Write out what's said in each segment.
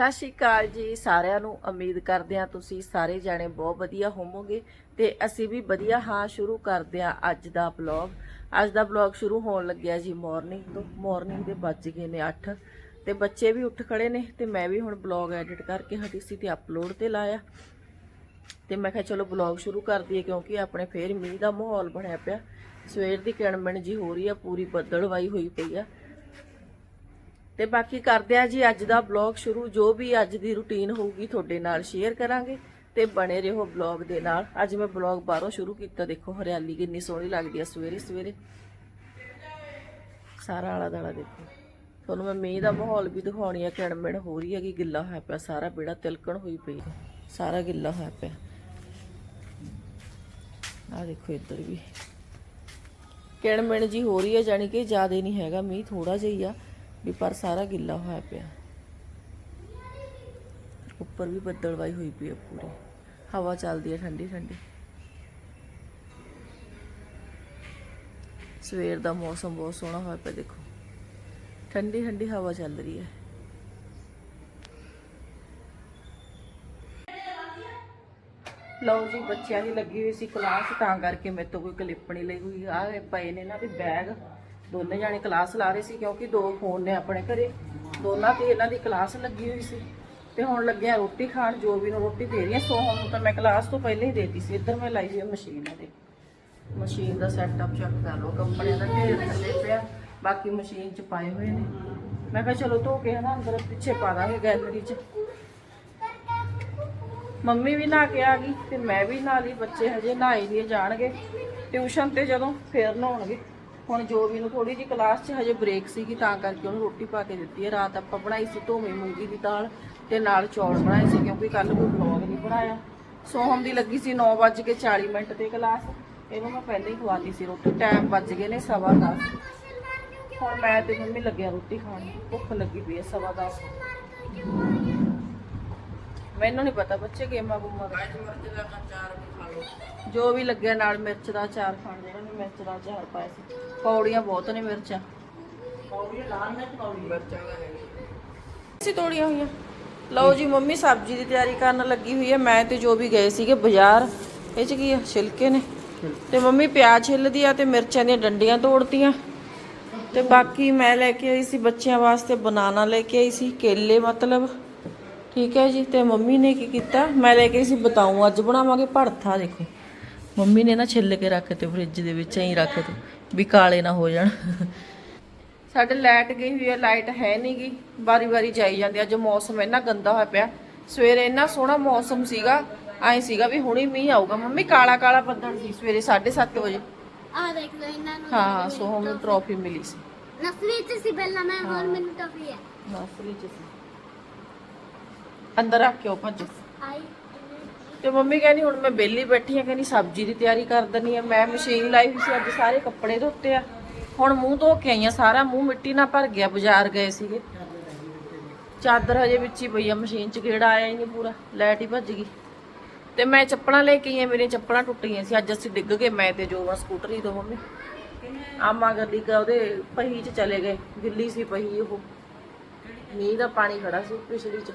ਸਤਿ ਸ਼੍ਰੀ ਅਕਾਲ ਜੀ। ਸਾਰਿਆਂ ਨੂੰ ਉਮੀਦ ਕਰਦੇ ਹਾਂ ਤੁਸੀਂ ਸਾਰੇ ਜਾਣੇ ਬਹੁਤ ਵਧੀਆ ਹੋਵੋਗੇ ਤੇ ਅਸੀਂ ਵੀ ਵਧੀਆ ਹਾਂ। ਸ਼ੁਰੂ ਕਰਦੇ ਹਾਂ ਅੱਜ ਦਾ ਬਲੌਗ ਅੱਜ ਦਾ ਬਲੌਗ ਸ਼ੁਰੂ ਹੋਣ ਲੱਗਿਆ ਜੀ ਮਾਰਨਿੰਗ ਤੋਂ। ਮਾਰਨਿੰਗ ਦੇ ਵੱਜ ਗਏ ਨੇ 8 ਤੇ ਬੱਚੇ ਵੀ ਉੱਠ ਖੜੇ ਨੇ ਤੇ ਮੈਂ ਵੀ ਹੁਣ ਬਲੌਗ ਐਡਿਟ ਕਰਕੇ ਹਟੀ ਸੀ ਤੇ ਅਪਲੋਡ ਤੇ ਲਾਇਆ। ਤੇ ਮੈਂ ਕਿਹਾ ਚਲੋ ਬਲੌਗ ਸ਼ੁਰੂ ਕਰ ਦਈਏ ਕਿਉਂਕਿ ਆਪਣੇ ਫੇਰ ਮੀਂਹ ਦਾ ਮਾਹੌਲ ਬਣਿਆ ਪਿਆ। ਸਵੇਰ ਦੀ ਕਿਣਮਣ ਜੀ ਹੋ ਰਹੀ ਆ, ਪੂਰੀ ਬੱਦਲਵਾਈ ਹੋਈ ਪਈ ਆ। ਤੇ ਬਾਕੀ ਕਰਦੇ ਆ ਜੀ, ਅੱਜ ਦਾ ਬਲੌਗ ਸ਼ੁਰੂ। ਜੋ ਵੀ ਅੱਜ ਦੀ ਰੁਟੀਨ ਹੋਊਗੀ ਤੁਹਾਡੇ ਨਾਲ ਸ਼ੇਅਰ ਕਰਾਂਗੇ ਤੇ ਬਣੇ ਰਹੋ ਬਲੌਗ ਦੇ ਨਾਲ। ਅੱਜ ਮੈਂ ਬਲੌਗ ਬਾਹਰੋਂ ਸ਼ੁਰੂ ਕੀਤਾ। ਦੇਖੋ, ਹਰਿਆਲੀ ਕਿੰਨੀ ਸੋਹਣੀ ਲੱਗਦੀ ਆ ਸਵੇਰੇ ਸਵੇਰੇ। ਸਾਰਾ ਆਲਾ ਦਾਲਾ ਦੇਖੋ। ਤੁਹਾਨੂੰ ਮੈਂ ਮੀਂਹ ਦਾ ਮਾਹੌਲ ਵੀ ਦਿਖਾਉਣੀ ਆ। ਕਿਣਮਿਣ ਹੋ ਰਹੀ ਹੈ ਕਿ ਗਿੱਲਾ ਹੋਇਆ ਪਿਆ। ਸਾਰਾ ਬੇੜਾ ਤਿਲਕਣ ਹੋਈ ਪਈ। ਸਾਰਾ ਗਿੱਲਾ ਹੋਇਆ ਪਿਆ। ਆ ਦੇਖੋ ਇੱਧਰ ਵੀ। ਕਿਣਮਿਣ ਜੀ ਹੋ ਰਹੀ ਹੈ ਜਾਨੀ ਕਿ ਜ਼ਿਆਦਾ ਨਹੀਂ ਹੈਗਾ। ਮੀਂਹ ਥੋੜਾ ਜਿਹਾ ਹੀ ਆ। ਵੀ ਪਰ ਸਾਰਾ ਗਿੱਲਾ ਹੋਇਆ ਪਿਆ। ਉੱਪਰ ਵੀ ਬੱਦਲਵਾਈ ਹੋਈ ਪਈ ਹੈ ਪੂਰੀ। ਹਵਾ ਚੱਲਦੀ ਹੈ ਠੰਡੀ ਠੰਡੀ। ਸਵੇਰ ਦਾ ਮੌਸਮ ਬਹੁਤ ਸੋਹਣਾ ਹੋਇਆ ਪਿਆ, ਦੇਖੋ। ਠੰਡੀ ਠੰਡੀ ਹਵਾ ਚੱਲ ਰਹੀ ਹੈ। ਲਓ ਜੀ, ਬੱਚਿਆਂ ਦੀ ਲੱਗੀ ਹੋਈ ਸੀ ਕਲਾਸ, ਤਾਂ ਕਰਕੇ ਮੇਰੇ ਤੋਂ ਕੋਈ ਕਲਿੱਪ ਨਹੀਂ ਲਈ ਹੋਈ। ਆ ਪਏ ਨੇ ਇਹਨਾਂ ਦੇ ਬੈਗ। ਦੋਨੇ ਜਾਣੇ ਕਲਾਸ ਲਾ ਰਹੇ ਸੀ ਕਿਉਂਕਿ ਦੋ ਫੋਨ ਨੇ ਆਪਣੇ ਘਰੇ। ਦੋਨਾਂ ਤੇ ਇਹਨਾਂ ਦੀ ਕਲਾਸ ਲੱਗੀ ਹੋਈ ਸੀ। ਤੇ ਹੁਣ ਲੱਗਿਆ ਰੋਟੀ ਖਾਣ, ਜੋ ਵੀ ਨੂੰ ਰੋਟੀ ਦੇ ਰਹੀ ਹਾਂ ਸੋ ਹੁਣ ਤਾਂ ਮੈਂ ਕਲਾਸ ਤੋਂ ਪਹਿਲੇ ਹੀ ਦੇਤੀ ਸੀ। ਇੱਧਰ ਮੈਂ ਲਾਈ ਹੋਈ ਆ ਦੇ ਮਸ਼ੀਨ ਦਾ ਸੈਟਅਪ ਚੈੱਕ ਕਰ ਲਓ। ਕੱਪੜੇ ਦਾ ਢੇਰ ਥੱਲੇ ਪਿਆ। ਬਾਕੀ ਮਸ਼ੀਨ 'ਚ ਪਾਏ ਹੋਏ ਨੇ। ਮੈਂ ਕਿਹਾ ਚਲੋ ਧੋ ਕੇ ਹਨਾ, ਅੰਦਰ ਪਿੱਛੇ ਪਾ ਦਾਂਗੇ ਗੈਲਰੀ 'ਚ। ਮੰਮੀ ਵੀ ਨਹਾ ਕੇ ਆ ਗਈ ਫਿਰ ਮੈਂ ਵੀ ਨਹਾ ਲਈ। ਬੱਚੇ ਹਜੇ ਨਹਾਈ ਨਹੀਂ ਜਾਣਗੇ। ਟਿਊਸ਼ਨ ਤੇ ਜਦੋਂ ਫੇਰ ਨਹਾਉਣਗੇ। ਹੁਣ ਜੋ ਵੀ ਨੂੰ ਥੋੜੀ ਜੀ ਕਲਾਸ 'ਚ ਹਜੇ ਬ੍ਰੇਕ ਸੀਗੀ ਤਾਂ ਕਰਕੇ ਉਹਨੂੰ ਰੋਟੀ ਪਾ ਕੇ ਦਿੱਤੀ ਹੈ। ਰਾਤ ਆਪਾਂ ਬਣਾਈ ਸੀ ਧੋਵੇਂ ਮੂੰਗੀ ਦੀ ਦਾਲ ਤੇ ਨਾਲ ਚੌਲ ਬਣਾਏ ਸੀ ਕਿਉਂਕਿ ਕੱਲ ਕੋਈ ਵਲੌਗ ਨਹੀਂ ਬਣਾਇਆ। ਸੋਹਮ ਦੀ ਲੱਗੀ ਸੀ 9:40 ਮਿੰਟ ਤੇ ਕਲਾਸ ਇਹਨੂੰ ਮੈਂ ਪਹਿਲਾਂ ਹੀ ਖਵਾਤੀ ਸੀ ਰੋਟੀ। ਟਾਈਮ ਵੱਜ ਗਏ ਨੇ ਸਵਾ ਦਸ। ਹੁਣ ਮੈਂ ਤੇ ਮੰਮੀ ਲੱਗਿਆ ਰੋਟੀ ਖਾਣ ਭੁੱਖ ਲੱਗੀ ਪਈ ਹੈ ਸਵਾ ਦਸ। ਮੈਨੂੰ ਨਹੀਂ ਪਤਾ ਬੱਚੇ ਗੇਮਾਂ ਗੁੰਮਾਂ ਦਾ। ਜੋ ਵੀ ਲੱਗਿਆ ਨਾਲ ਮਿਰਚ ਦਾ ਅਚਾਰ ਖਾਣ ਜਿਹੜਾ ਨੇ ਮਿਰਚ ਦਾ ਅਚਾਰ ਪਾਇਆ ਸੀ। ਪੌੜੀਆਂ ਬਹੁਤ ਨੇ ਮਿਰਚਾਂ। ਪੌੜੀਆਂ ਲਾਲ ਮਿਰਚ ਪੌੜੀ ਮਿਰਚਾਂ ਸੀ ਤੋੜੀਆਂ ਹੋਈਆਂ। ਲਓ ਜੀ ਮੰਮੀ ਸਬਜ਼ੀ ਦੀ ਤਿਆਰੀ ਕਰਨ ਲੱਗੀ ਹੋਈ ਹੈ। ਮੈਂ ਤੇ ਜੋ ਵੀ ਗਏ ਸੀਗੇ ਬਾਜ਼ਾਰ ਇਹ ਚ ਕੀ ਆ? ਛਿਲਕੇ ਨੇ। ਤੇ ਮੰਮੀ ਪਿਆਜ਼ ਛਿੱਲਦੀ ਆ ਤੇ ਮਿਰਚਾਂ ਦੀਆਂ ਡੰਡੀਆਂ ਤੋੜਤੀਆਂ। ਤੇ ਬਾਕੀ ਮੈਂ ਲੈ ਕੇ ਆਈ ਸੀ ਬੱਚਿਆਂ ਵਾਸਤੇ ਬਨਾਨਾ ਲੈ ਕੇ ਆਈ ਸੀ ਕੇਲੇ ਮਤਲਬ। ਠੀਕ ਹੈ ਜੀ ਤੇ ਮੰਮੀ ਨੇ ਕੀ ਕੀਤਾ? ਮੈਂ ਲੈ ਕੇ ਆਈ ਸੀ ਬਤਾਉ ਅੱਜ ਬਣਾਵਾਂਗੇ ਭੜਥਾ ਦੇਖੋ। ਮੰਮੀ ਨੇ ਨਾ ਛਿੱਲ ਕੇ ਰੱਖ ਤੇ ਫ੍ਰਿਜ ਦੇ ਵਿੱਚ ਐਂ ਰੱਖ ਤੇ ਵੀ ਕਾਲੇ ਨਾ ਹੋ ਜਾਣ। ਸਾਡੇ ਲਾਈਟ ਗਈ ਹੋਈ ਹੈ ਲਾਈਟ ਹੈ ਨਹੀਂਗੀ ਵਾਰੀ ਵਾਰੀ ਜਾਈ ਜਾਂਦੀ ਅੱਜ ਮੌਸਮ ਇੰਨਾ ਗੰਦਾ ਹੋਇਆ ਪਿਆ। ਸਵੇਰੇ ਇੰਨਾ ਸੋਹਣਾ ਮੌਸਮ ਸੀਗਾ ਐਂ ਸੀਗਾ ਵੀ ਹੁਣੀ ਮੀਂਹ ਆਊਗਾ। ਮੰਮੀ ਕਾਲਾ ਕਾਲਾ ਬੱਦਲ ਸੀ ਸਵੇਰੇ 7:30 ਵਜੇ। ਆ ਦੇਖ ਲਓ ਇਹਨਾਂ ਨੂੰ ਹਾਂ ਸੋਹਮ ਨੂੰ ਟਰੋਫੀ ਮਿਲੀ ਸੀ। ਨਸਲੀ ਚ ਸੀ ਪਹਿਲਾਂ ਮੈਂ ਹੋਰ ਮੈਨੂੰ ਟਫੀ ਹੈ। ਨਰਸਰੀ ਚ ਸੀ। ਅੰਦਰ ਰੱਖ ਕੇ ਉਹ ਭੱਜ। ਆਈ। ਤੇ ਮੰਮੀ ਕਹਿੰਦੀ, ਹੁਣ ਮੈਂ ਬੇਲੀ ਬੈਠੀ ਆ। ਕਹਿੰਦੀ, ਸਬਜ਼ੀ ਦੀ ਤਿਆਰੀ ਕਰ ਦਨੀ ਆ। ਮੈਂ ਮਸ਼ੀਨ ਲਾਈ ਹੋਈ ਸੀ, ਅੱਜ ਸਾਰੇ ਕੱਪੜੇ ਧੋਤੇ ਆ। ਹੁਣ ਮੂੰਹ ਧੋ ਕੇ ਆਈਆਂ ਸਾਰਾ ਮੂੰਹ ਮਿੱਟੀ ਨਾਲ ਭਰ ਗਿਆ, ਬਾਜ਼ਾਰ ਗਏ ਸੀਗੇ। ਚਾਦਰ ਹਜੇ ਵਿੱਚ ਹੀ ਪਈ ਆ, ਮਸ਼ੀਨ 'ਚ ਕਿਹੜਾ ਆਇਆ ਹੀ ਨਹੀਂ ਪੂਰਾ। ਲਾਈਟ ਹੀ ਭੱਜ ਗਈ। ਤੇ ਮੈਂ ਚੱਪਲਾਂ ਲੈ ਕੇ ਆਈ ਮੇਰੀਆਂ ਚੱਪਲਾਂ ਟੁੱਟ ਗਈਆਂ ਸੀ। ਅੱਜ ਅਸੀਂ ਡਿੱਗ ਗਏ, ਮੈਂ ਤੇ ਜੋਵਾ ਸਕੂਟਰੀ ਤੋਂ ਮੰਮੀ। ਆਮਾ ਗੱਡੀ ਕਾ ਉਹਦੇ ਪਹੀ 'ਚ ਚਲੇ ਗਏ। ਗਿੱਲੀ ਸੀ ਪਹੀ ਉਹ। ਮੀਂਹ ਦਾ ਪਾਣੀ ਖੜਾ ਸੀ ਪਿਛਲੀ 'ਚ।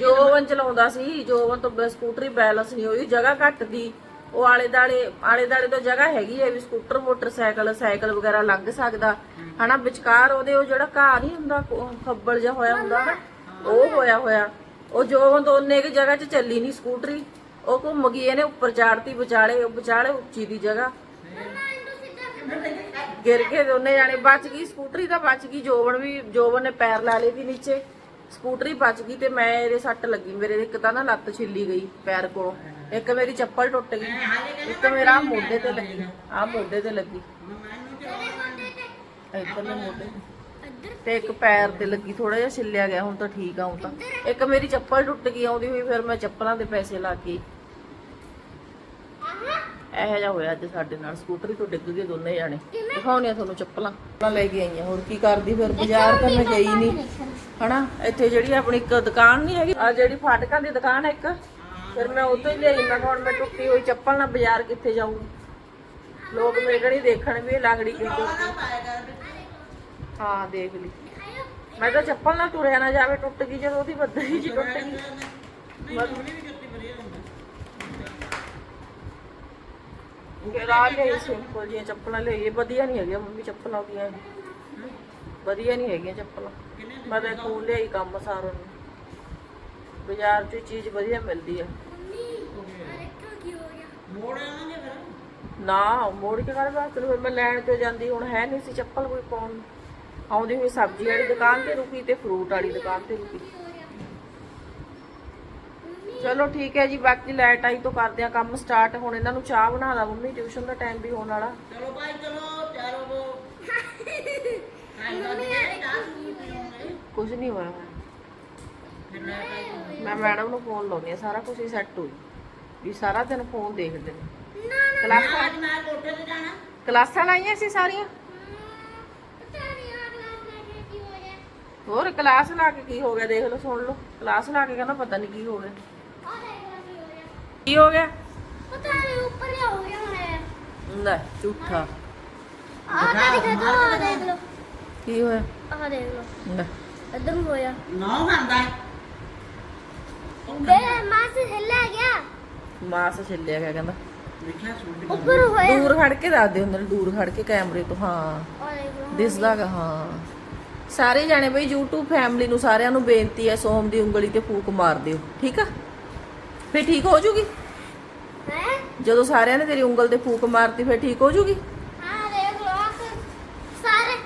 ਜੋਵਨ ਚਲਾਉਂਦਾ ਸੀ ਜੋਵਨ ਤੋਂ ਬਸ ਸਕੂਟਰੀ ਬੈਲੈਂਸ ਨਹੀਂ ਹੋਈ, ਜਗ੍ਹਾ ਘੱਟ ਦੀ ਉਹ ਆਲੇ ਦਾਲੇ ਆਲੇ ਦਾਲੇ ਤੋਂ ਜਗ੍ਹਾ ਹੈਗੀ ਹੈ ਵੀ ਸਕੂਟਰ, ਮੋਟਰਸਾਈਕਲ, ਸਾਈਕਲ ਵਗੈਰਾ ਲੰਘ ਸਕਦਾ। ਹਨਾ, ਵਿਚਕਾਰ ਉਹਦੇ ਉਹ ਜਿਹੜਾ ਘਾਹ ਨਹੀਂ ਹੁੰਦਾ, ਕੋ- ਖੱਬਲ ਜਿਹਾ ਹੋਇਆ ਹੁੰਦਾ ਨਾ, ਉਹ ਹੋਇਆ ਹੋਇਆ। ਉਹ ਜੋਵਨ ਤੋਂ ਉਹਨੇ ਕਿ ਜਗ੍ਹਾ 'ਚ ਚੱਲੀ ਨਹੀਂ ਸਕੂਟਰੀ। ਉਹ ਘੁੰਮ ਗਈ, ਇਹਨੇ ਉੱਪਰ ਚਾੜਤੀ, ਵਿਚਾਲੇ ਉਹ ਵਿਚਾਲੇ ਉੱਚੀ ਦੀ ਜਗ੍ਹਾ। ਗਿਰ ਕੇ ਦੋਨੇ ਜਾਣੇ ਬਚ ਗਈ, ਸਕੂਟਰੀ ਤਾਂ ਬਚ ਗਈ ਜੋਵਨ ਵੀ ਜੋਵਨ ਨੇ ਪੈਰ ਲਾ ਲਏ ਸੀ ਨੀਚੇ। ਸਕੂਟਰੀ ਬਚ ਗਈ ਤੇ ਮੈਂ ਸੱਟ ਲੱਗੀ। ਮੇਰੇ ਇੱਕ ਤਾਂ ਨਾ ਲੱਤ ਛਿੱਲੀ ਗਈ ਪੈਰ ਕੋਲੋਂ। ਇੱਕ ਮੇਰੀ ਚੱਪਲ ਟੁੱਟ ਗਈ। ਇੱਕ ਮੇਰਾ ਮੋਢੇ ਤੇ ਲੱਗੀ। ਆ ਮੋਢੇ ਤੇ ਲੱਗੀ। ਇੱਧਰਲੇ ਮੋਢੇ। ਤੇ ਤੇ ਇੱਕ ਪੈਰ ਤੇ ਲੱਗੀ। ਥੋੜਾ ਜਿਹਾ ਛਿੱਲਿਆ ਗਿਆ, ਹੁਣ ਤਾਂ ਠੀਕ ਆ, ਹੁਣ ਤਾਂ। ਇੱਕ ਮੇਰੀ ਚੱਪਲ ਟੁੱਟ ਗਈ, ਆਉਂਦੀ ਹੋਈ ਫਿਰ ਮੈਂ ਚੱਪਲਾਂ ਦੇ ਪੈਸੇ ਲਾ ਕੇ ਇਹੋ ਜਿਹਾ ਹੋਇਆ ਅੱਜ ਸਾਡੇ ਨਾਲ ਸਕੂਟਰੀ ਤੋਂ ਡਿੱਗ ਗਏ ਦੋਨੇ ਜਾਣੇ। ਦਿਖਾਉਣੀਆਂ ਤੁਹਾਨੂੰ ਚੱਪਲਾਂ। ਚੱਪਲਾਂ ਲੈ ਕੇ ਆਈਆਂ ਹੋਰ ਕੀ ਕਰਦੀ ਫਿਰ? ਬਾਜ਼ਾਰ ਤਾਂ ਮੈਂ ਗਈ ਨਹੀਂ ਹਨਾ? ਇੱਥੇ ਜਿਹੜੀ ਆਪਣੀ ਇੱਕ ਦੁਕਾਨ ਨਹੀਂ ਹੈਗੀ ਆ ਜਿਹੜੀ ਫਾਟਕਾਂ ਦੀ ਦੁਕਾਨ ਹੈ ਇੱਕ ਫਿਰ ਮੈਂ ਉਤੋਂ ਹੀ ਲਈ ਮੈਂ ਹੁਣ ਮੈਂ ਟੁੱਟੀ ਹੋਈ ਚੱਪਲ ਨਾਲ ਬਾਜ਼ਾਰ ਕਿੱਥੇ ਜਾਊਂਗੀ? ਲੋਕ ਮੇਰੇ ਕਣੀ ਦੇਖਣ ਵੀ ਇਹ ਲੰਗੜੀ ਹਾਂ ਦੇਖ ਲਈ। ਮੈਂ ਤਾਂ ਚੱਪਲ ਨਾਲ ਤੁਰਿਆ ਨਾ ਜਾਵੇ ਟੁੱਟ ਗਈ ਜਦੋਂ ਉਹਦੀ ਬੱਦਰੀ ਜੀ ਟੁੱਟ ਗਈ। ਰਾਹ ਲਈ ਸਿੰਪਲ ਜਿਹੀਆਂ ਚੱਪਲਾਂ ਲਈਏ ਵਧੀਆ ਨਹੀਂ ਹੈਗੀਆਂ ਮੰਮੀ, ਚੱਪਲਾਂ ਉਹਦੀਆਂ ਵਧੀਆ ਨਹੀਂ ਹੈਗੀਆਂ ਚੱਪਲਾਂ। ਮੈਂ ਤਾਂ ਖੋਲ ਲਿਆਈ ਕੰਮ ਸਾਰੋਂ। ਨੂੰ ਬਾਜ਼ਾਰ 'ਚ ਚੀਜ਼ ਵਧੀਆ ਮਿਲਦੀ ਆ। ਨਾ, ਮੋੜ ਕੇ ਕਰ ਬਾਤ ਫਿਰ ਮੈਂ ਲੈਣ ਤੇ ਜਾਂਦੀ? ਹੁਣ ਹੈ ਨਹੀਂ ਸੀ ਚੱਪਲ ਕੋਈ ਪਾਉਣ। ਆਉਂਦੀ ਹੋਈ ਸਬਜ਼ੀ ਵਾਲੀ ਦੁਕਾਨ ਤੇ ਰੁਕੀ ਤੇ ਫਰੂਟ ਵਾਲੀ ਦੁਕਾਨ ਤੇ ਰੁਕੀ। ਚਲੋ ਠੀਕ ਹੈ ਜੀ ਬਾਕੀ ਲਾਈਟ ਆਈ ਤੋਂ ਕਰਦੇ ਆ ਕੰਮ ਸਟਾਰਟ ਹੁਣ ਇਹਨਾਂ ਨੂੰ ਚਾਹ ਬਣਾ ਲਾ ਮੰਮੀ ਟਿਊਸ਼ਨ ਦਾ ਟਾਈਮ ਵੀ ਹੋਣ ਵਾਲਾ। ਚਲੋ ਭਾਈ ਚਲੋ ਤਿਆਰ ਹੋ ਕੁਝ ਨਹੀਂ ਹੋਇਆ। ਮੈਂ ਮੈਡਮ ਨੂੰ ਫੋਨ ਲਾਉਣੀ ਆ ਸਾਰਾ ਕੁਝ ਹੀ ਸੈੱਟ ਹੋਈ। ਵੀ ਸਾਰਾ ਦਿਨ ਫੋਨ ਦੇਖਦੇ ਨੇ। ਕਲਾਸਾਂ ਅੱਜ ਮੈਂ ਕੋਠੇ ਤੇ ਜਾਣਾ। ਕਲਾਸਾਂ ਲਾਈਆਂ ਸੀ ਸਾਰੀਆਂ? ਪਤਾ ਨਹੀਂ ਆ ਕਲਾਸ ਲੈ ਕੇ ਕੀ ਹੋ ਗਿਆ। ਹੋਰ ਕਲਾਸ ਲਾ ਕੇ ਕੀ ਹੋ ਗਿਆ? ਦੇਖ ਲਓ ਸੁਣ ਲਓ। ਕਲਾਸ ਲਾ ਕੇ ਕਹਿੰਦਾ ਪਤਾ ਨਹੀਂ ਕੀ ਹੋ ਗਿਆ ਆ ਦੇਖ ਲਓ ਕੀ ਹੋ ਗਿਆ ਕੀ ਹੋ ਗਿਆ? ਪਤਾ ਨਹੀਂ ਉੱਪਰ ਹੀ ਹੋ ਗਿਆ ਹੁਣ ਲੈ ਝੂਠਾ। ਆ ਤਾਂ ਦਿਖਾ ਦੋ ਆ ਦੇਖ ਲਓ। ਕੀ ਹੋਇਆ? ਆ ਦੇਖ ਲਓ। ਲੈ। ਇੱਧਰ ਨੂੰ ਹੋਇਆ ਨਾ ਖਾਂਦਾ। ਬੇ ਮਾਸ ਹਿੱਲਿਆ ਗਿਆ। ਮਾਸ ਛਿੱਲਿਆ ਗਿਆ ਕਹਿੰਦਾ। ਦੇਖਿਆ ਸੂਟ ਉੱਪਰ ਹੋਇਆ। ਦੂਰ ਖੜ ਕੇ ਦੱਸਦੇ ਹੁੰਦੇ ਨੇ ਦੂਰ ਖੜ ਕੇ ਕੈਮਰੇ ਤੋਂ ਹਾਂ। ਆ ਦੇਖ ਲਓ ਦਿਸਦਾਗਾ ਹਾਂ। ਸਾਰੇ ਜਾਣੇ ਬਈ YouTube ਫੈਮਿਲੀ ਨੂੰ ਸਾਰਿਆਂ ਨੂੰ ਬੇਨਤੀ ਹੈ ਸੋਮ ਦੀ ਉਂਗਲੀ ਤੇ ਫੂਕ ਮਾਰ ਦਿਓ ਠੀਕ ਆ? ਫੇ ਠੀਕ ਹੋ ਜੂਗੀ? ਹੈ? ਜਦੋਂ ਸਾਰਿਆਂ ਨੇ ਤੇਰੀ ਉਂਗਲ ਤੇ ਫੂਕ ਮਾਰਤੀ ਫੇ ਠੀਕ ਹੋ ਜੂਗੀ? ਹਾਂ ਦੇਖ ਲਓ ਆਹ ਤੇ ਸਾਰੇ